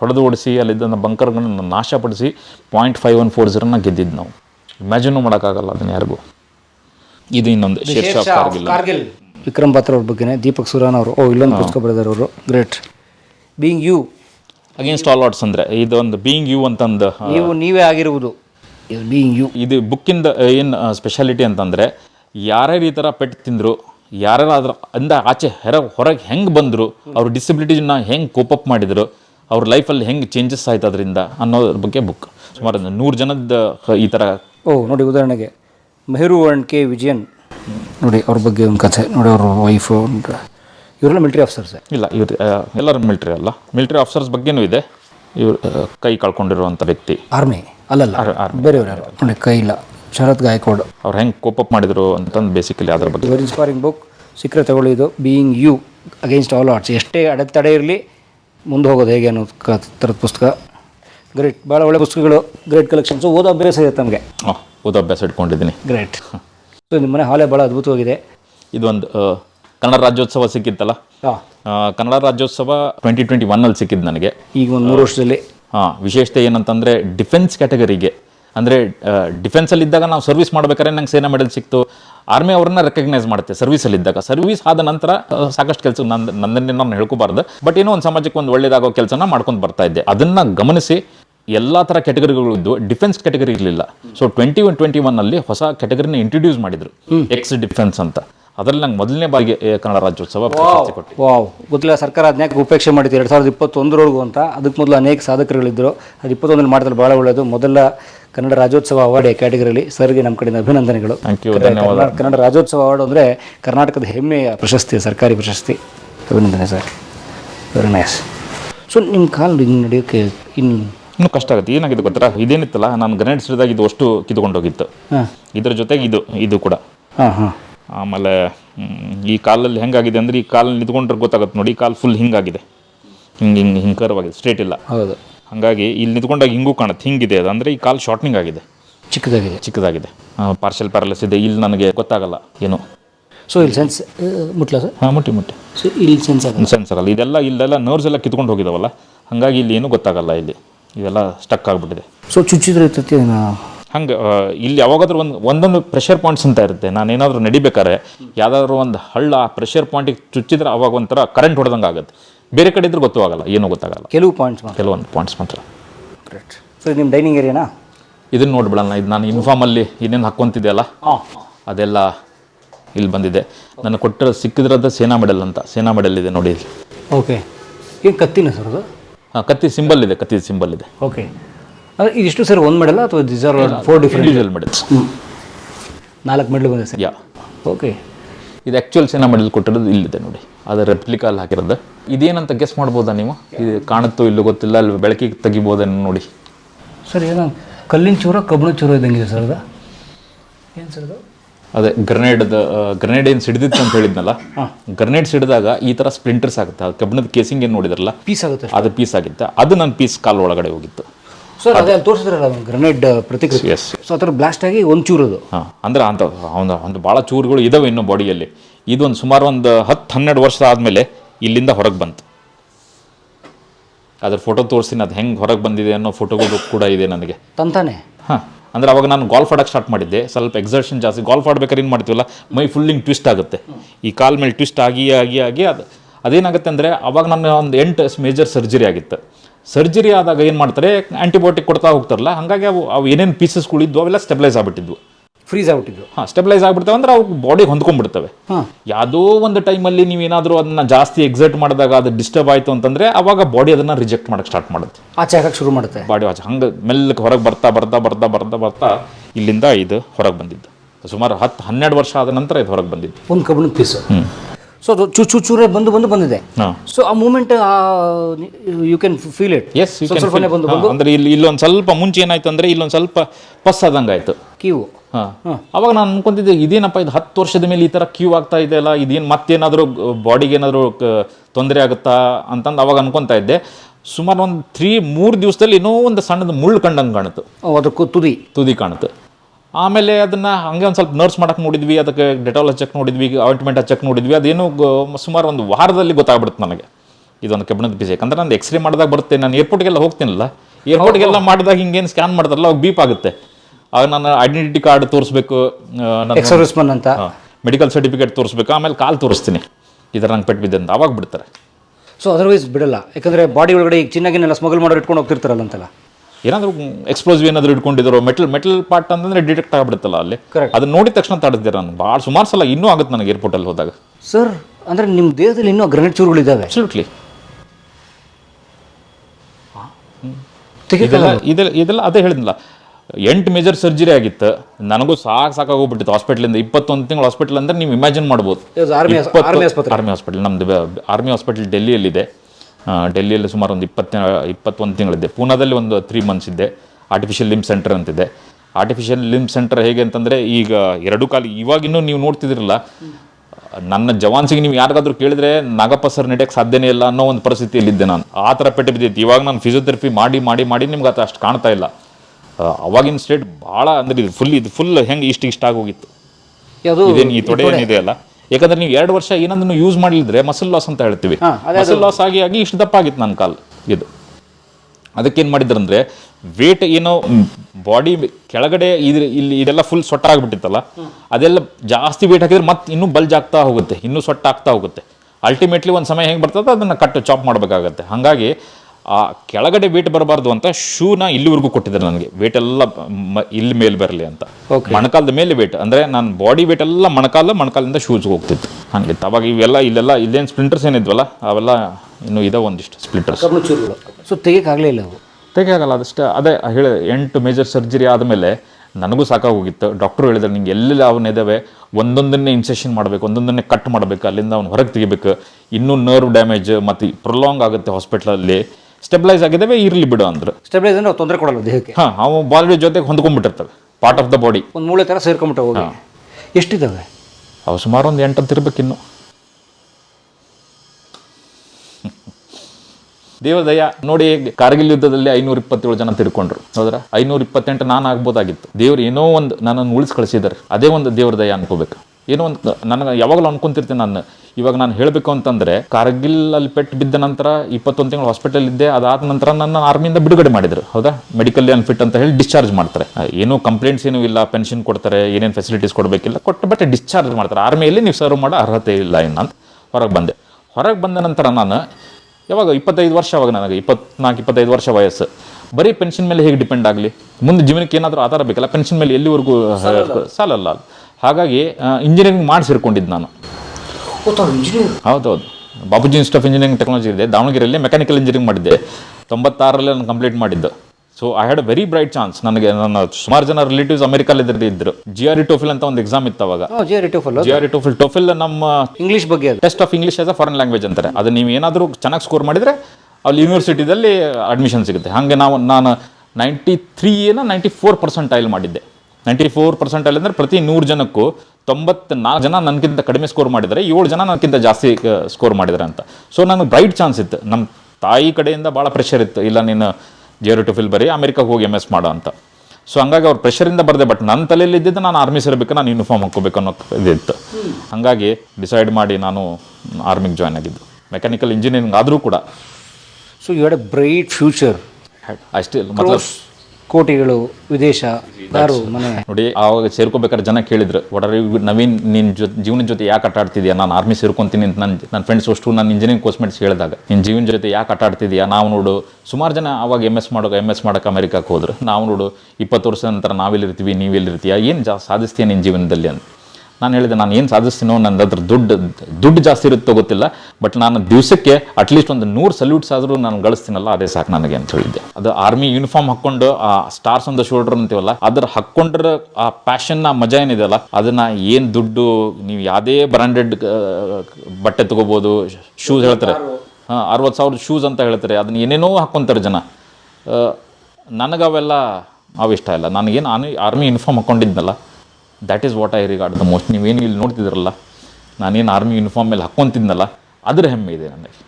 ಹೊಡೆದು ಓಡಿಸಿ ಅಲ್ಲಿದ್ದ ಬಂಕರ್ಗಳನ್ನು ನಾಶಪಡಿಸಿ ಪಾಯಿಂಟ್ ಫೈವ್ ಒನ್ ಫೋರ್ ಜೀರೋನ ಗೆದ್ದಿದ್ದು ನಾವು. ಇಮ್ಯಾಜಿನೂ ಮಾಡೋಕ್ಕಾಗಲ್ಲ ಅದನ್ನ ಯಾರಿಗೂ. ಇದು ಇನ್ನೊಂದು ಕಾರ್ಗಿಲ್. ವಿಕ್ರಮ್ ಬಾತ್ರ ಅವ್ರ ಬಗ್ಗೆನೇ. ದೀಪಕ್ ಸುರಾನ್ ಅವರು. ಓ ಇಲ್ಲೊಂದು ಪುಸ್ತಕ ಬರೆದಾರೆ ಅವರು. Great being you against all odds ಅಂದ್ರೆ ಇದೊಂದು ಬೀಯಿಂಗ್ ಯು ಅಂತಂದು ನೀವು ನೀವೇ ಆಗಿರುವುದು. ಬೀಯಿಂಗ್ ಯು ಇದು ಬುಕ್ಕಿಂದ ಏನು ಸ್ಪೆಷಾಲಿಟಿ ಅಂತಂದರೆ ಯಾರ್ಯಾರು ಈ ಥರ ಪೆಟ್ಟು ತಿಂದರು ಯಾರ್ಯಾರು ಅದ್ರ ಅಂದ ಆಚೆ ಹೆರ ಹೊರಗೆ ಹೆಂಗೆ ಬಂದರು ಅವ್ರ ಡಿಸಬಿಲಿಟಿನ ಹೆಂಗೆ ಕೋಪಪ್ ಮಾಡಿದರು ಅವ್ರ ಲೈಫಲ್ಲಿ ಹೆಂಗೆ ಚೇಂಜಸ್ ಆಯ್ತು ಅದರಿಂದ ಅನ್ನೋದ್ರ ಬಗ್ಗೆ ಬುಕ್ ಸುಮಾರು ನೂರು ಜನದ ಈ ಥರ ಓ ನೋಡಿ ಉದಾಹರಣೆಗೆ ಮೆಹರು ಅಂಡ್ ಕೆ. ವಿಜಯನ್. ನೋಡಿ ಅವ್ರ ಬಗ್ಗೆ ಒಂದು ಕಥೆ ನೋಡಿ ಅವ್ರ ವೈಫು ಇವರೆಲ್ಲ ಮಿಲಿಟರಿ ಆಫೀಸರ್ಸ್ ಇಲ್ಲ ಇವ್ರು ಎಲ್ಲರೂ ಮಿಲ್ಟ್ರಿ ಅಲ್ಲ. ಮಿಲ್ಟ್ರಿ ಆಫೀಸರ್ಸ್ ಬಗ್ಗೆನೂ ಇದೆ. ಇವ್ರು ಕೈ ಕಳ್ಕೊಂಡಿರುವಂಥ ವ್ಯಕ್ತಿ. ಆರ್ಮಿ ಅಲ್ಲಲ್ಲ ಬೇರೆಯವ್ರು ಯಾರು? ನೋಡಿ ಕೈ ಇಲ್ಲ. ಶರತ್ ಗಾಯಕ್ವಾಡ್ ಅವ್ರು ಹೆಂಗೆ ಕೋಪಪ್ ಮಾಡಿದ್ರು ಅಂತಂದು ಬೇಸಿಕಲಿ ಅದ್ರ ಬಗ್ಗೆ. ವೆರಿ ಇನ್ಸ್ಪೈರಿಂಗ್ ಬುಕ್ ಸಿಕ್ಕರೆ ತಗೊಳ್ಳಿದ್ದು being you against all odds ಎಷ್ಟೇ ಅಡೆತಡೆ ಇರಲಿ ಮುಂದೆ ಹೋಗೋದು ಹೇಗೆ ಅನ್ನೋ ಕ ಥರದ ಪುಸ್ತಕ. ಗ್ರೇಟ್ ಭಾಳ ಒಳ್ಳೆ ಪುಸ್ತಕಗಳು. ಗ್ರೇಟ್ ಕಲೆಕ್ಷನ್ಸು ಓದೋ ಅಭ್ಯಾಸ ಇದೆ ತಮಗೆ. ಹಾಂ ಓದೋ ಅಭ್ಯಾಸ ಇಟ್ಕೊಂಡಿದ್ದೀನಿ. ಗ್ರೇಟ್ ಸೊ ನಿಮ್ಮ ಮನೆ ಹಾಲೆ ಭಾಳ ಅದ್ಭುತವಾಗಿದೆ. ಇದೊಂದು ಕನ್ನಡ ರಾಜ್ಯೋತ್ಸವ ಸಿಕ್ಕಿತ್ತಲ್ಲ? ಹಾಂ. ಕನ್ನಡ ರಾಜ್ಯೋತ್ಸವ ಟ್ವೆಂಟಿ ಟ್ವೆಂಟಿ ಒನ್ನಲ್ಲಿ ಸಿಕ್ಕಿದ್ದು ನನಗೆ. ಈಗ ಒಂದು ಮೂರು ವರ್ಷದಲ್ಲಿ. ಹಾಂ ವಿಶೇಷತೆ ಏನಂತಂದರೆ ಡಿಫೆನ್ಸ್ ಕ್ಯಾಟಗರಿಗೆ ಅಂದರೆ ಡಿಫೆನ್ಸಲ್ಲಿದ್ದಾಗ ನಾವು ಸರ್ವಿಸ್ ಮಾಡ್ಬೇಕಾದ್ರೆ ನಂಗೆ ಸೇನಾ ಮೆಡಲ್ ಸಿಕ್ತು. ಆರ್ಮಿ ಅವ್ರನ್ನ ರೆಕಗ್ನೈಸ್ ಮಾಡುತ್ತೆ ಸರ್ವಿಸಲ್ಲಿದ್ದಾಗ ಸರ್ವಿಸ್ ಆದ ನಂತರ ಸಾಕಷ್ಟು ಕೆಲಸ ನನ್ನ ನನ್ನನ್ನೇ ನಾನು ಹೇಳ್ಕೋಬಾರ್ದು. ಬಟ್ ಏನೋ ಒಂದು ಸಮಾಜಕ್ಕೆ ಒಂದು ಒಳ್ಳೆಯದಾಗೋ ಕೆಲಸನ ಮಾಡ್ಕೊಂಡು ಬರ್ತಾ ಇದ್ದೆ. ಅದನ್ನು ಗಮನಿಸಿ ಎಲ್ಲ ಥರ ಕ್ಯಾಟಗರಿಗಳು ಇದ್ದು ಡಿಫೆನ್ಸ್ ಕ್ಯಾಟಗರಿ ಇರಲಿಲ್ಲ. ಸೊ ಟ್ವೆಂಟಿ ಒನ್ ಟ್ವೆಂಟಿ ಒನ್ನಲ್ಲಿ ಹೊಸ ಕ್ಯಾಟಗರಿನ ಇಂಟ್ರೊಡ್ಯೂಸ್ ಮಾಡಿದ್ರು. ಎಕ್ಸ್ ಡಿಫೆನ್ಸ್ ಅಂತ. ಅದರಲ್ಲಿ ನಂಗೆ ಮೊದಲನೇ ಬಾರಿಗೆ ಕನ್ನಡ ರಾಜ್ಯೋತ್ಸವ ಪ್ರಶಸ್ತಿ ಕೊಟ್ಟು. ವಾವ್. ಗೊತ್ತಿಲ್ಲ ಸರ್ಕಾರ ಅದನ್ನ ಉಪೇಕ್ಷೆ ಮಾಡಿತ್ತು? ಎರಡು ಸಾವಿರದ ಇಪ್ಪತ್ತೊಂದರವರೆಗೂ ಅಂತ. ಅದಕ್ಕೆ ಮೊದಲು ಅನೇಕ ಸಾಧಕರುಗಳಿದ್ದರು ಅದು ಇಪ್ಪತ್ತೊಂದರಲ್ಲಿ ಮಾಡಿದ್ರೆ ಭಾಳ ಒಳ್ಳೆಯದು ಮೊದಲ ಕನ್ನಡ ರಾಜ್ಯೋತ್ಸವ ಅವಾರ್ಡ್ ಕ್ಯಾಟಗರಿಯಲ್ಲಿ. ಸರ್ಗೆ ನಮ್ಮ ಕಡೆಯಿಂದ ಅಭಿನಂದನೆಗಳು. ಥ್ಯಾಂಕ್ ಯು ಕನ್ನಡ- ಧನ್ಯವಾದ. ಕನ್ನಡ ರಾಜ್ಯೋತ್ಸವ ಅವಾರ್ಡ್ ಅಂದರೆ ಕರ್ನಾಟಕದ ಹೆಮ್ಮೆಯ ಪ್ರಶಸ್ತಿ ಸರ್ಕಾರಿ ಪ್ರಶಸ್ತಿ. ಅಭಿನಂದನೆ ಸರ್. ವೆರಿ ನೈಸ್ ಸೊ ನಿಮ್ಮ ಕಾಲು ಹಿಂಗೆ ನಡೆಯೋಕ್ಕೆ ಇನ್ನು ಇನ್ನೂ ಕಷ್ಟ ಆಗುತ್ತೆ. ಏನಾಗಿದೆ ಗೊತ್ತಾ? ಇದೇನಿತ್ತಲ್ಲ? ನಾನು ಗ್ರನೇಡ್ ಸಿಡಿದಾಗ ಇದು ಅಷ್ಟು ಕಿತ್ಕೊಂಡೋಗಿತ್ತು. ಇದ್ರ ಜೊತೆಗೆ ಇದು ಇದು ಕೂಡ. ಹಾಂ ಹಾಂ. ಆಮೇಲೆ ಈ ಕಾಲಲ್ಲಿ ಹೆಂಗಾಗಿದೆ ಅಂದರೆ ಈ ಕಾಲಲ್ಲಿ ನಿಂತ್ಕೊಂಡ್ರೆ ಗೊತ್ತಾಗುತ್ತೆ ನೋಡಿ ಈ ಕಾಲು ಫುಲ್ ಹಿಂಗಾಗಿದೆ. ಹಿಂಗೆ ಹಿಂಗೆ ಹಿಂಗೆ ಕರ್ವ್ ಆಗಿದೆ ಸ್ಟ್ರೇಟ್ ಇಲ್ಲ. ಹೌದು. ಹಾಗಾಗಿ ಇಲ್ಲಿ ನಿಂತ್ಕೊಂಡಾಗ ಹಿಂಗೂ ಕಾಣುತ್ತೆ ಹಿಂಗಿದೆ ಅದು ಅಂದರೆ ಈ ಕಾಲು ಶಾರ್ಟ್ನಿಂಗ್ ಆಗಿದೆ. ಚಿಕ್ಕದಾಗಿದೆ. ಚಿಕ್ಕದಾಗಿದೆ. ಪಾರ್ಷಲ್ ಪ್ಯಾರಲಸ್ ಇದೆ ಇಲ್ಲಿ ನನಗೆ ಗೊತ್ತಾಗಲ್ಲ ಏನು. ಸೊ ಇಲ್ಲಿ ಸೆನ್ಸ್ ಮುಟ್ಲ ಸರ್? ಹಾಂ ಮುಟ್ಟಿ ಮುಟ್ಟಿ. ಸೊ ಇಲ್ಲಿ ಸೆನ್ಸ್ ಆಗಲ್ಲ. ಸೆನ್ಸ್ ಆಗಲ್ಲ. ಇದೆಲ್ಲ ಇಲ್ಲೆಲ್ಲ ನರ್ವ್ಸ್ ಎಲ್ಲ ಕಿತ್ಕೊಂಡು ಹೋಗಿದಾವಲ್ಲ ಹಾಗಾಗಿ ಇಲ್ಲಿ ಏನೂ ಗೊತ್ತಾಗಲ್ಲ ಇಲ್ಲಿ. ಇವೆಲ್ಲ ಸ್ಟಕ್ ಆಗಿಬಿಟ್ಟಿದೆ. ಸೊ ಚುಚ್ಚಿದ್ರೆ ಇರ್ತೈತಿ ಹಂಗೆ ಇಲ್ಲಿ ಯಾವಾಗಾದ್ರೂ ಒಂದು ಒಂದೊಂದು ಪ್ರೆಷರ್ ಪಾಯಿಂಟ್ಸ್ ಅಂತ ಇರುತ್ತೆ. ನಾನು ಏನಾದರೂ ನಡಿಬೇಕಾದ್ರೆ ಯಾವುದಾದ್ರೂ ಒಂದು ಹಳ್ಳ ಪ್ರೆಷರ್ ಪಾಯಿಂಟಿಗೆ ಚುಚ್ಚಿದ್ರೆ ಅವಾಗ ಒಂಥರ ಕರೆಂಟ್ ಹೊಡೆದಂಗೆ ಆಗುತ್ತೆ. ಬೇರೆ ಕಡೆ ಇದ್ರೆ ಗೊತ್ತಾಗಲ್ಲ ಏನೂ ಗೊತ್ತಾಗಲ್ಲ. ಕೆಲವು ಪಾಯಿಂಟ್ಸ್ ಮಾತ್ರ. ಕೆಲವೊಂದು ಪಾಯಿಂಟ್ಸ್ ಮಾತ್ರ. ಕರೆಕ್ಟ್ ಸೊ ಇದು ನಿಮ್ಮ ಡೈನಿಂಗ್ ಏರಿಯಾನಾ ಇದನ್ನು ನೋಡ್ಬಿಡಲ್ಲ ಇದು ನಾನು ಯೂನಿಫಾರ್ಮಲ್ಲಿ ಇನ್ನೇನು ಹಾಕ್ಕೊಂತಿದ್ದೆ ಹಾಂ. ಅದೆಲ್ಲ ಇಲ್ಲಿ ಬಂದಿದೆ. ನಾನು ಕೊಟ್ಟಿರೋ ಸಿಕ್ಕಿದ್ರದ ಸೇನಾ ಮೆಡಲ್ ಅಂತ. ಸೇನಾ ಮೆಡಲ್ ಇದೆ ನೋಡಿ ಇಲ್ಲಿ. ಓಕೆ ಏನು ಕತ್ತಿನ ಸರ್ ಅದು? ಹಾಂ ಕತ್ತಿ ಸಿಂಬಲ್ ಇದೆ ಕತ್ತಿ ಸಿಂಬಲ್ ಇದೆ. ಓಕೆ ಇದಿಷ್ಟು ಸರ್ ಒಂದು ಮೆಡಲ್ ಅಥವಾ this are four different medals ನಾಲ್ಕು ಮೆಡಲ್ ಬಂದಿದೆ ಸರ್. ಯಾ. ಓಕೆ ಇದು ಆ್ಯಕ್ಚುಯಲ್ ಸೇನಾ ಮೆಡಲ್ ಕೊಟ್ಟಿರೋದು ಇಲ್ಲಿದೆ ನೋಡಿ. ಅದು ರೆಪ್ಲಿಕಲ್ಲಿ ಹಾಕಿರೋದು. ಇದೇನಂತ ಗೆಸ್ ಮಾಡ್ಬೋದಾ ನೀವು? ಇದು ಕಾಣುತ್ತೋ ಇಲ್ಲೋ ಗೊತ್ತಿಲ್ಲ ಅಲ್ಲಿ ಬೆಳಕಿಗೆ ತೆಗಿಬೋದೇನು ನೋಡಿ. ಸರ್ ಏನ ಕಲ್ಲಿನ ಚೂರ ಕಬ್ಬಿಣ ಚೂರ ಇದ್ದಂಗಿದೆ ಸರ್ ಅದು. ಏನು ಸರ್ ಅದು? ಅದೇ ಗ್ರನೇಡ್ ಗ್ರನೇಡ್ ಏನು ಸಿಡಿದಿತ್ತು ಅಂತ ಹೇಳಿದ್ನಲ್ಲ? ಗ್ರನೇಡ್ ಸಿಡಿದಾಗ ಈ ಥರ ಸ್ಪ್ಲಿಂಟರ್ಸ್ ಆಗುತ್ತೆ. ಅದು ಕಬ್ಬಿಣದ ಕೇಸಿಂಗ್ ಏನು ನೋಡಿದ್ರಲ್ಲ? ಪೀಸ್ ಆಗುತ್ತೆ ಅದು ಪೀಸ್ ಆಗಿತ್ತು. ಅದು ನನ್ನ ಪೀಸ್ ಕಾಲು ಒಳಗಡೆ ಹೋಗಿತ್ತು. ಸರ್ ಅದೇ ಅಲ್ಲಿ ತೋರಿಸಿದ್ರಲ್ಲ ಒಂದು ಗ್ರನೇಡ್ ಪ್ರತಿಕ್ರಿಯೆ ಎಸ್ ಸೊ ಆ ಥರ ಬ್ಲಾಸ್ಟ್ ಆಗಿ ಒಂದು ಚೂರದು ಹಾಂ ಅಂದ್ರೆ ಅಂತ ಒಂದು ಒಂದು ಭಾಳ ಚೂರುಗಳು ಇದಾವೆ ಇನ್ನು ಬಾಡಿಯಲ್ಲಿ ಇದೊಂದು ಸುಮಾರು ಒಂದು ಹತ್ತು ಹನ್ನೆರಡು ವರ್ಷ ಆದಮೇಲೆ ಇಲ್ಲಿಂದ ಹೊರಗೆ ಬಂತು. ಅದ್ರ ಫೋಟೋ ತೋರಿಸ್ತೀನಿ ಅದು ಹೆಂಗೆ ಹೊರಗೆ ಬಂದಿದೆ ಅನ್ನೋ ಫೋಟೋಗಳು ಕೂಡ ಇದೆ ನನಗೆ. ತಂತಾನೆ? ಹಾಂ ಅಂದ್ರೆ ಅವಾಗ ನಾನು ಗಾಲ್ಫ್ ಆಡೋಕ್ಕೆ ಸ್ಟಾರ್ಟ್ ಮಾಡಿದ್ದೆ. ಸ್ವಲ್ಪ ಎಕ್ಸರ್ಷನ್ ಜಾಸ್ತಿ. ಗಾಲ್ಫ್ ಆಡ್ಬೇಕಾದ್ರೆ ಏನು ಮಾಡ್ತೀವಲ್ಲ ಮೈ ಫುಲ್ಲಿಂಗ್ ಟ್ವಿಸ್ಟ್ ಆಗುತ್ತೆ. ಈ ಕಾಲ್ ಮೇಲೆ ಟ್ವಿಸ್ಟ್ ಆಗಿ ಆಗಿ ಆಗಿ ಅದು ಅದೇನಾಗುತ್ತೆ ಅಂದರೆ ಅವಾಗ ನನ್ನ ಒಂದು ಎಂಟು ಮೇಜರ್ ಸರ್ಜರಿ ಆಗಿತ್ತು. ಸರ್ಜರಿ ಆದಾಗ ಏನು ಮಾಡ್ತಾರೆ? ಆ್ಯಂಟಿಬಯೋಟಿಕ್ ಕೊಡ್ತಾ ಹೋಗ್ತಾರಲ್ಲ ಹಾಗಾಗಿ ಅವು ಅವು ಏನೇನು ಪೀಸಸ್ಗಳಿದ್ವು ಅವೆಲ್ಲ ಸ್ಟೆಬಿಲೈಸ್ ಆಗಿಬಿಟ್ಟಿದ್ವು. ಫ್ರೀಸ್ ಆಗ್ಬಿಟ್ಟಿದ್ವು ಹಾಂ ಸ್ಟೆಬಿಲೈಸ್ ಆಗ್ಬಿಡ್ತವೆ ಅಂದ್ರೆ ಅವು ಬಾಡಿಗೆ ಹೊಂದ್ಕೊಂಡ್ಬಿಡ್ತವೆ. ಹಾಂ. ಯಾವುದೋ ಒಂದು ಟೈಮಲ್ಲಿ ನೀವೇನಾದರೂ ಅದನ್ನ ಜಾಸ್ತಿ ಎಕ್ಸರ್ಟ್ ಮಾಡಿದಾಗ ಅದು ಡಿಸ್ಟರ್ಬ್ ಆಯಿತು ಅಂತಂದರೆ ಅವಾಗ ಬಾಡಿ ಅದನ್ನು ರಿಜೆಕ್ಟ್ ಮಾಡೋಕ್ಕೆ ಸ್ಟಾರ್ಟ್ ಮಾಡುತ್ತೆ. ಆಚೆ ಹಾಕಕ್ಕೆ ಶುರು ಮಾಡುತ್ತೆ. ಬಾಡಿ ವಾಚ್ ಹಂಗೆ ಮೆಲ್ಲಕ್ಕೆ ಹೊರಗೆ ಬರ್ತಾ ಬರ್ತಾ ಬರ್ತಾ ಬರ್ತಾ ಬರ್ತಾ ಇಲ್ಲಿಂದ ಇದು ಹೊರಗೆ ಬಂದಿದ್ದು. ಸುಮಾರು ಹತ್ತು ಹನ್ನೆರಡು ವರ್ಷ ಆದ ನಂತರ ಇದು ಹೊರಗೆ ಬಂದಿದ್ದು. ಒಂದು ಕಬ್ಬಿಣದ ಪೀಸು ಸೊ ಅದು ಚೂ ಚೂ ಚೂರೇ ಬಂದು ಬಂದು ಬಂದಿದೆ ಸೊ ಆ moment you can feel it S ಸ್ವಲ್ಪ ಸ್ವಲ್ಪನೇ ಬಂದು ಬಂದು. ಅಂದ್ರೆ ಇಲ್ಲಿ ಇಲ್ಲೊಂದು ಸ್ವಲ್ಪ ಮುಂಚೆ ಏನಾಯ್ತು ಅಂದರೆ ಇಲ್ಲೊಂದು ಸ್ವಲ್ಪ ಪಸ್ ಆದಂಗೆ ಆಯಿತು. ಕ್ಯೂ ಹಾಂ. ಅವಾಗ ನಾನು ಅನ್ಕೊಂತಿದ್ದೆ ಇದೇನಪ್ಪ ಇದು ಹತ್ತು ವರ್ಷದ ಮೇಲೆ ಈ ಥರ ಕ್ಯೂ ಆಗ್ತಾ ಇದೆ ಅಲ್ಲ ಇದೇನು ಮತ್ತೇನಾದರೂ ಬಾಡಿಗೆ ಏನಾದರೂ ತೊಂದರೆ ಆಗುತ್ತಾ ಅಂತಂದು ಅವಾಗ ಅನ್ಕೊತಾ ಇದ್ದೆ. ಸುಮಾರು ಒಂದು ತ್ರೀ ಮೂರು ದಿವಸದಲ್ಲಿ ಇನ್ನೂ ಒಂದು ಸಣ್ಣದ ಮುಳ್ಳು ಕಂಡಂಗೆ ಕಾಣುತ್ತೆ. ಅದಕ್ಕೂ ತುದಿ. ತುದಿ ಕಾಣುತ್ತೆ. ಆಮೇಲೆ ಅದನ್ನು ಹಂಗೆ ಒಂದು ಸ್ವಲ್ಪ ನರ್ಸ್ ಮಾಡಕ್ಕೆ ನೋಡಿದ್ವಿ ಅದಕ್ಕೆ ಡೆಟಾಲ್ ಚೆಕ್ ನೋಡಿದ್ವಿ ಆಯಿಂಟ್ಮೆಂಟ್ ಚೆಕ್ ನೋಡಿದ್ವಿ. ಅದೇನು ಸುಮಾರು ಒಂದು ವಾರದಲ್ಲಿ ಗೊತ್ತಾಗ್ಬಿಡುತ್ತೆ ನನಗೆ. ಇದೊಂದು ಕಬ್ಬಿಣದ ಪೀಸ್ ಯಾಕಂದ್ರೆ ನಾನು ಎಕ್ಸ್ರೇ ಮಾಡಿದಾಗ ಬರುತ್ತೆ. ನಾನು ಏರ್ಪೋರ್ಟ್ಗೆಲ್ಲ ಹೋಗ್ತೀನಲ್ಲ. ಏರ್ಪೋರ್ಟ್ಗೆಲ್ಲ ಮಾಡಿದಾಗ ಹಿಂಗೇನು ಸ್ಕ್ಯಾನ್ ಮಾಡ್ತಾರಲ್ಲ ಅವಾಗ ಬೀಪ್ ಆಗುತ್ತೆ. ಆಗ ನಾನು ಐಡೆಂಟಿಟಿ ಕಾರ್ಡ್ ತೋರಿಸ್ಬೇಕು ಸರ್ವಿಸ್ಮನ್ ಅಂತ? ಮೆಡಿಕಲ್ ಸರ್ಟಿಫಿಕೇಟ್ ತೋರಿಸ್ಬೇಕು ಆಮೇಲೆ ಕಾಲ್ ತೋರಿಸ್ತೀನಿ. ಇದರ ಥರ ನಂಗೆ ಪೆಟ್ಟು ಬಿದ್ದೆ ಅಂತ. ಅವಾಗ ಬಿಡ್ತಾರೆ. ಸೊ ಅದರ್ವೈಸ್ ಬಿಡಲ್ಲ. ಯಾಕಂದ್ರೆ ಬಾಡಿ ಒಳಗಡೆ ಈಗ ಚಿನ್ನಾಗಿನೆಲ್ಲ ಸ್ಮಗಲ್ ಮಾಡೋರು ಇಟ್ಕೊಂಡು ಹೋಗ್ತಿರ್ತಾರಲ್ಲ ಅಂತೆಲ್ಲ. ಏನಾದರೂ ಎಕ್ಸ್ಪ್ಲೋಸಿವ್ ಏನಾದರೂ ಇಟ್ಕೊಂಡಿದ್ರು ಮೆಟಲ್ ಮೆಟಲ್ ಪಾರ್ಟ್ ಅಂತಂದ್ರೆ ಡಿಟೆಕ್ಟ್ ಆಗಿಬಿಡುತ್ತಲ್ಲ ಅಲ್ಲಿ. ಅದನ್ನ ನೋಡಿದ ತಕ್ಷಣ ತಡೆದಿರ ನಾನು. ಭಾಳ ಸುಮಾರು ಸಲ ಇನ್ನೂ ಆಗುತ್ತೆ ನನಗೆ ಏರ್ಪೋರ್ಟಲ್ಲಿ ಹೋದಾಗ. ಸರ್ ಅಂದ್ರೆ ನಿಮ್ಮ ದೇಹದಲ್ಲಿ ಇನ್ನೂ ಗ್ರನೇಡ್ ಚೂರುಗಳಿದ್ದಾವೆ ಅಬ್ಸಲ್ಯೂಟ್ಲಿ ಇದೆಲ್ಲ ಇದೆಲ್ಲ ಇದೆಲ್ಲ ಅದೇ ಹೇಳಿದ್ನಲ್ಲ. ಎಂಟು ಮೇಜರ್ ಸರ್ಜರಿ ಆಗಿತ್ತು. ನನಗೂ ಸಾಕು ಸಾಕಾಗೋಗ್ಬಿಟ್ಟಿತ್ತು ಹಾಸ್ಪಿಟ್ಲಿಂದ ಇಪ್ಪತ್ತೊಂದು ತಿಂಗಳು ಹಾಸ್ಪಿಟಲ್ ಅಂದ್ರೆ ನೀವು ಇಮ್ಯಾಜಿನ್ ಮಾಡ್ಬೋದು. ಆರ್ಮಿ ಆರ್ಮಿ ಹಾಸ್ಪಿಟಲ್ ನಮ್ದು ಆರ್ಮಿ ಹಾಸ್ಪಿಟಲ್ ಡೆಲ್ಲಿಯಲ್ಲಿದೆ. ಡೆಲ್ಲಿಯಲ್ಲಿ ಸುಮಾರು ಒಂದು ಇಪ್ಪತ್ತ ಇಪ್ಪತ್ತೊಂದು ತಿಂಗಳಿದ್ದೆ ಪೂನಾದಲ್ಲಿ ಒಂದು ತ್ರೀ ಮಂತ್ಸ್ ಇದ್ದೆ ಆರ್ಟಿಫಿಷಿಯಲ್ ಲಿಮ್ ಸೆಂಟರ್ ಅಂತಿದೆ. ಆರ್ಟಿಫಿಷಿಯಲ್ ಲಿಮ್ ಸೆಂಟರ್ ಹೇಗೆ ಅಂತಂದರೆ ಈಗ ಎರಡು ಕಾಲು ಇವಾಗಿನ್ನೂ ನೀವು ನೋಡ್ತಿದ್ರಲ್ಲ ನನ್ನ ಜವಾನ್ಸಿಗೆ ನೀವು ಯಾರಿಗಾದ್ರೂ ಕೇಳಿದ್ರೆ ನಾಗಪ್ಪ ಸರ್ ನೆಡಕ್ಕೆ ಸಾಧ್ಯನೇ ಇಲ್ಲ ಅನ್ನೋ ಒಂದು ಪರಿಸ್ಥಿತಿಯಲ್ಲಿದ್ದೆ ನಾನು. ಆ ಥರ ಪೆಟ್ಟು ಬಿದ್ದಿತ್ತು. ಇವಾಗ ನಾನು ಫಿಸಿಯೋಥೆರಪಿ ಮಾಡಿ ಮಾಡಿ ಮಾಡಿ ನಿಮ್ಗೆ ಅದು ಅಷ್ಟು ಕಾಣ್ತಾ ಇಲ್ಲ. ಅವಾಗಿನ ಸ್ಟೇಟ್ ಭಾಳ ಅಂದ್ರೆ ಇದು ಫುಲ್ ಇದು ಫುಲ್ ಹೆಂಗೆ ಇಷ್ಟು ಇಷ್ಟ ಆಗೋಗಿತ್ತು. ಇದೇನು ಈ ತೊಡೆ ಏನಿದೆ ಅಲ್ಲ ಯಾಕಂದ್ರೆ ನೀವು ಎರಡು ವರ್ಷ ಏನಂದ್ರೆ ಯೂಸ್ ಮಾಡಿದ್ರೆ ಮಸಲ್ ಲಾಸ್ ಅಂತ ಹೇಳ್ತೀವಿ. ಮಸಲ್ ಲಾಸ್ ಆಗಿ ಆಗಿ ಇಷ್ಟು ದಪ್ಪ ಆಗಿತ್ತು ನನ್ನ ಕಾಲು ಇದು. ಅದಕ್ಕೇನು ಮಾಡಿದ್ರಂದ್ರೆ ವೇಟ್ ಏನೋ ಬಾಡಿ ಕೆಳಗಡೆ ಇದ್ರ ಇಲ್ಲಿ ಇದೆಲ್ಲ ಫುಲ್ ಸೊಟ್ಟ ಆಗಿಬಿಟ್ಟಿತ್ತಲ್ಲ ಅದೆಲ್ಲ ಜಾಸ್ತಿ ವೇಟ್ ಹಾಕಿದ್ರೆ ಮತ್ತೆ ಇನ್ನೂ ಬಲ್ಜ್ ಆಗ್ತಾ ಹೋಗುತ್ತೆ ಇನ್ನೂ ಸೊಟ್ಟ ಆಗ್ತಾ ಹೋಗುತ್ತೆ. ಅಲ್ಟಿಮೇಟ್ಲಿ ಒಂದು ಸಮಯ ಹೆಂಗೆ ಬರ್ತದೆ ಅದನ್ನು ಕಟ್ ಚಾಪ್ ಮಾಡಬೇಕಾಗತ್ತೆ. ಹಾಗಾಗಿ ಆ ಕೆಳಗಡೆ ವೇಟ್ ಬರಬಾರ್ದು ಅಂತ ಶೂನ ಇಲ್ಲಿವರೆಗೂ ಕೊಟ್ಟಿದ್ದಾರೆ ನನಗೆ. ವೇಟ್ ಎಲ್ಲ ಇಲ್ಲಿ ಮೇಲೆ ಬರಲಿ ಅಂತ. ಮಣಕಾಲದ ಮೊಣಕಾಲದ ಮೇಲೆ ವೇಟ್ ಅಂದರೆ ನಾನು ಬಾಡಿ ವೇಟ್ ಎಲ್ಲ ಮಣಕಾಲ ಮಣಕಾಲದಿಂದ ಶೂಸ್ಗೆ ಹೋಗ್ತಿತ್ತು. ಹಂಗಿತ್ತು ಅವಾಗ ಇವೆಲ್ಲ ಇಲ್ಲೆಲ್ಲ ಇಲ್ಲೇನು ಸ್ಪ್ಲಿಂಟರ್ಸ್ ಏನಿದ್ವಲ್ಲ ಅವೆಲ್ಲ ಇನ್ನು ಇದಾವೆ ಒಂದಿಷ್ಟು ಸ್ಪ್ಲಿಂಟರ್ಸ್ ಸೊ ತೆಗಿಯಕ್ಕಾಗಲೇ ಇಲ್ಲ ಅವು? ಆಗಲ್ಲ. ಅದಷ್ಟೇ ಅದೇ ಹೇಳಿ ಎಂಟು ಮೇಜರ್ ಸರ್ಜರಿ ಆದಮೇಲೆ ನನಗೂ ಸಾಕಾಗೋಗಿತ್ತು ಡಾಕ್ಟ್ರು ಹೇಳಿದ್ರು ನಿಂಗೆ ಎಲ್ಲೆಲ್ಲ ಅವನ್ನ ಇದ್ದಾವೆ ಒಂದೊಂದನ್ನೇ ಇನ್ಸೆಷನ್ ಮಾಡಬೇಕು ಒಂದೊಂದನ್ನೇ ಕಟ್ ಮಾಡಬೇಕು. ಅಲ್ಲಿಂದ ಅವ್ನು ಹೊರಗೆ ತೆಗಿಬೇಕು. ಇನ್ನೂ ನರ್ವ್ ಡ್ಯಾಮೇಜ್ ಮತ್ತು ಪ್ರೊಲಾಂಗ್ ಆಗುತ್ತೆ ಹಾಸ್ಪಿಟ್ಲಲ್ಲಿ ಸ್ಟೆಬಿಲೈಸ್ ಆಗಿದ್ದಾವೆ ಇರಲಿ ಬಿಡು ಅಂದ್ರೆ. ಸ್ಟೆಬಿಲೈಸ್ ಅಂದ್ರೆ ತೊಂದರೆ ಕೊಡಲ್ಲ ದೇಹಕ್ಕೆ. ಹಾಂ ಅವು ಬಾಡಿ ಜೊತೆಗೆ ಹೊಂದ್ಕೊಂಡ್ಬಿಟ್ಟಿರ್ತವೆ ಪಾರ್ಟ್ ಆಫ್ ದ ಬಾಡಿ ಒಂದು ಮೂಳೆ ಥರ ಸೇರ್ಕೊಂಬಿಟ್ಟು ಹೋಗಿ. ಎಷ್ಟಿದ್ದಾವೆ ಅವು ಸುಮಾರು ಒಂದು ಎಂಟಂತ ಇರ್ಬೇಕು ಇನ್ನು. ದೇವ ದಯ ನೋಡಿ ಕಾರ್ಗಿಲ್ ಯುದ್ಧದಲ್ಲಿ ಐನೂರ ಇಪ್ಪತ್ತೇಳು ಜನ ತಿರ್ಕೊಂಡ್ರು. ಹೌದ್ರ? ಐನೂರ ಇಪ್ಪತ್ತೆಂಟು ನಾನು ಆಗ್ಬೋದಾಗಿತ್ತು. ದೇವ್ರು ಏನೋ ಒಂದು ನನ್ನನ್ನು ಉಳಿಸ್ ಕಳಿಸಿದ್ದಾರೆ ಅದೇ ಒಂದು ದೇವ್ರ ದಯ ಅನ್ಕೋಬೇಕು. ಏನೋ ಒಂದು ನನಗೆ ಯಾವಾಗಲೂ ಅನ್ಕೊಂತಿರ್ತೀನಿ ನಾನು. ಇವಾಗ ನಾನು ಹೇಳಬೇಕು ಅಂತಂದರೆ ಕಾರ್ಗಿಲ್ ಅಲ್ಲಿ ಪೆಟ್ಟು ಬಿದ್ದ ನಂತರ ಇಪ್ಪತ್ತೊಂದು ತಿಂಗಳು ಹಾಸ್ಪಿಟಲ್ ಇದ್ದೆ ಅದಾದ ನಂತರ ನನ್ನ ಆರ್ಮಿಯಿಂದ ಬಿಡುಗಡೆ ಮಾಡಿದ್ರು. ಹೌದಾ? ಮೆಡಿಕಲ್ ಅನ್ಫಿಟ್ ಅಂತ ಹೇಳಿ ಡಿಸ್ಚಾರ್ಜ್ ಮಾಡ್ತಾರೆ. ಏನು ಕಂಪ್ಲೇಂಟ್ಸ್ ಏನೂ ಇಲ್ಲ ಪೆನ್ಷನ್ ಕೊಡ್ತಾರೆ ಏನೇನು ಫೆಸಿಲಿಟೀಸ್ ಕೊಡಬೇಕಿಲ್ಲ ಕೊಟ್ಟು ಬಟ್ ಡಿಸ್ಚಾರ್ಜ್ ಮಾಡ್ತಾರೆ. ಆರ್ಮಿಯಲ್ಲಿ ನೀವು ಸರ್ವ್ ಮಾಡೋ ಅರ್ಹತೆ ಇಲ್ಲ ಇನ್ನು ಅಂತ ಹೊರಗೆ ಬಂದೆ. ಹೊರಗೆ ಬಂದ ನಂತರ ನಾನು ಯಾವಾಗ ಇಪ್ಪತ್ತೈದು ವರ್ಷ ಅವಾಗ ನನಗೆ ಇಪ್ಪತ್ನಾಲ್ಕು ಇಪ್ಪತ್ತೈದು ವರ್ಷ ವಯಸ್ಸು. ಬರೀ ಪೆನ್ಷನ್ ಮೇಲೆ ಹೇಗೆ ಡಿಪೆಂಡ್ ಆಗಲಿ? ಮುಂದೆ ಜೀವನಕ್ಕೆ ಏನಾದರೂ ಆಧಾರ ಬೇಕಲ್ಲ? ಪೆನ್ಷನ್ ಮೇಲೆ ಎಲ್ಲಿವರೆಗೂ ಸಾಲಲ್ಲ ಅದು. ಹಾಗಾಗಿ ಇಂಜಿನಿಯರಿಂಗ್ ಮಾಡಿ ನಾನು. ನಾನು ಹೌದೌದು. Babuji institute of engineering technology ಇದೆ. ದಾವಣಗೆರೆಯಲ್ಲಿ ಮೆಕ್ಯಾನಿಕಲ್ ಇಂಜಿನಿಯರಿಂಗ್ ಮಾಡಿದ್ದೆ. ತೊಂಬತ್ತಾರರಲ್ಲಿ ನಾನು ಕಂಪ್ಲೀಟ್ ಮಾಡಿದ್ದು. So I had a very bright chance ನನಗೆ ನನ್ನ ಸುಮಾರು ಜನ ರಿಲೇಟಿವ್ಸ್ ಅಮೆರಿಕಲ್ಲಿ ಇದ್ರು ಜಿ ಆರ್ ಟೋಫಿಲ್ ಅಂತ ಒಂದು ಎಕ್ಸಾಮ್ ಇತ್ತು ಅವಾಗ. ಜಿ ಆರ್ ಟೋಫಿಲ್ ಟೋಫಿಲ್ ನಮ್ಮ ಇಂಗ್ಲಿಷ್ ಬಗ್ಗೆ test of English as a foreign language ಅಂತಾರೆ. ಅದು ನೀವು ಏನಾದರೂ ಚೆನ್ನಾಗಿ ಸ್ಕೋರ್ ಮಾಡಿದರೆ ಅಲ್ಲಿ ಯೂನಿವರ್ಸಿಟಿದಲ್ಲಿ ಅಡ್ಮಿಷನ್ ಸಿಗುತ್ತೆ. ಹಾಗೆ ನಾವು ನಾನು ನೈಂಟಿ ತ್ರೀ ಏನೋ ನೈಂಟಿ ಫೋರ್ ಪರ್ಸೆಂಟ್ ಟೈಲ್ ಮಾಡಿದ್ದೆ. ನೈಂಟಿ ಫೋರ್ ಪರ್ಸೆಂಟೈಲ್ ಅಂದರೆ ಪ್ರತಿ ನೂರು ಜನಕ್ಕೂ ತೊಂಬತ್ನಾಲ್ಕು ಜನ ನನಗಿಂತ ಕಡಿಮೆ ಸ್ಕೋರ್ ಮಾಡಿದರೆ ಏಳು ಜನ ನನಗಿಂತ ಜಾಸ್ತಿ ಸ್ಕೋರ್ ಮಾಡಿದ್ದಾರೆ ಅಂತ. ಸೊ ನನಗೆ ಬ್ರೈಟ್ ಚಾನ್ಸ್ ಇತ್ತು. ನಮ್ಮ ತಾಯಿ ಕಡೆಯಿಂದ ಭಾಳ ಪ್ರೆಷರ್ ಇತ್ತು. ಇಲ್ಲ ನೀನು ಟು ಫಿಲ್ ಬರೀ ಅಮೆರಿಕಾಗೆ ಹೋಗಿ ಎಂ ಎಸ್ ಮಾಡೋ ಅಂತ. ಸೊ ಹಂಗಾಗಿ ಅವ್ರ ಪ್ರೆಷರಿಂದ ಬರದೆ ಬಟ್ ನನ್ನ ತಲೆಯಲ್ಲಿ ಇದ್ದಿದ್ದು ನಾನು ಆರ್ಮಿ ಸೇರಬೇಕು ನಾನು ಯೂನಿಫಾರ್ಮ್ ಹಾಕೋಬೇಕು ಅನ್ನೋ ಇದಿತ್ತು ಹಾಗಾಗಿ ಡಿಸೈಡ್ ಮಾಡಿ ನಾನು ಆರ್ಮಿಗೆ ಜಾಯ್ನ್ ಆಗಿದ್ದು. ಮೆಕ್ಯಾನಿಕಲ್ ಇಂಜಿನಿಯರಿಂಗ್ ಆದರೂ ಕೂಡ. So you had a bright future ಅಷ್ಟೇ ಕೋಟಿಗಳು ವಿದೇಶ ಯಾರು ಮನೆ. ನೋಡಿ ಆವಾಗ ಸೇರ್ಕೋಬೇಕಾದ್ರೆ ಜನ ಕೇಳಿದ್ರು ಒಡರ್ ನವೀನ್ ನಿನ್ನ ಜೊ ಜೀವನ ಜೊತೆ ಯಾಕೆ ಆಟ ಆಡ್ತಿದ್ಯಾ? ನಾನು ಆರ್ಮಿ ಸೇರ್ಕೊಂತೀನಿ ಅಂತ ನನ್ನ ನನ್ನ ಫ್ರೆಂಡ್ಸ್ ಅಷ್ಟು ನನ್ನ ಇಂಜಿನಿಯರಿಂಗ್ ಕೋರ್ಸ್ಮೇಟ್ಸ್ ಹೇಳಿದಾಗ ನಿನ್ನ ಜೀವನ ಜೊತೆ ಯಾಕೆ ಆಟ ಆಡ್ತಿದ್ಯಾ? ನಾವು ನೋಡು ಸುಮಾರು ಜನ ಆವಾಗ ಎಂ ಎಸ್ ಮಾಡೋಕೆ ಎಂ ಎಸ್ ಮಾಡೋಕೆ ಅಮೆರಿಕಕ್ಕೆ ಹೋದ್ರು. ನಾವು ನೋಡು ಇಪ್ಪತ್ತು ವರ್ಷದ ನಂತರ ನಾವೆಲ್ಲಿರ್ತೀವಿ ನೀವೆಲ್ಲಿರ್ತೀಯ? ಏನು ಜಾ ಸಾಧಿಸ್ತೀಯ ನಿನ್ನ ಜೀವನದಲ್ಲಿ? ಅಂತ. ನಾನು ಹೇಳಿದೆ, ನಾನು ಏನು ಸಾಧಿಸ್ತೀನೋ ನನ್ನ ಅದ್ರ ದುಡ್ಡು ದುಡ್ಡು ಜಾಸ್ತಿ ಇರುತ್ತೋ ಗೊತ್ತಿಲ್ಲ ಬಟ್ ನಾನು ದಿವಸಕ್ಕೆ ಅಟ್ಲೀಸ್ಟ್ ಒಂದು ನೂರು ಸಲ್ಯೂಟ್ಸ್ ಆದರೂ ನಾನು ಗಳಿಸ್ತೀನಲ್ಲ, ಅದೇ ಸಾಕು ನನಗೆ ಅಂತ ಹೇಳಿದ್ದೆ. ಅದು ಆರ್ಮಿ ಯೂನಿಫಾರ್ಮ್ ಹಾಕ್ಕೊಂಡು, ಆ ಸ್ಟಾರ್ಸ್ ಆನ್ ಶೋಲ್ಡರ್ ಅಂತೀವಲ್ಲ, ಅದ್ರ ಹಾಕ್ಕೊಂಡ್ರೆ ಆ ಪ್ಯಾಷನ್ ಆ ಮಜಾ ಏನಿದೆಯಲ್ಲ, ಅದನ್ನು ಏನು ದುಡ್ಡು, ನೀವು ಯಾವುದೇ ಬ್ರಾಂಡೆಡ್ ಬಟ್ಟೆ ತೊಗೋಬೋದು ಶೂಸ್ ಹೇಳ್ತಾರೆ. ಹಾಂ ಅರವತ್ತು ಸಾವಿರದ ಶೂಸ್ ಅಂತ ಹೇಳ್ತಾರೆ, ಅದನ್ನ ಏನೇನೋ ಹಾಕ್ಕೊತಾರೆ ಜನ. ನನಗೆ ಅವೆಲ್ಲ ಅವು ಇಷ್ಟ ಇಲ್ಲ ನನಗೇನು army uniform ಹಾಕ್ಕೊಂಡಿದ್ನಲ್ಲ that is what I regard the most ನೀವೇನು ಇಲ್ಲಿ ನೋಡ್ತಿದ್ರಲ್ಲ? ನಾನೇನು ಆರ್ಮಿ ಯೂನಿಫಾರ್ಮ್ ಮೇಲೆ ಹಾಕ್ಕೊತಿದ್ನಲ್ಲ? ಅದರ ಹೆಮ್ಮೆ ಇದೆ ನನಗೆ.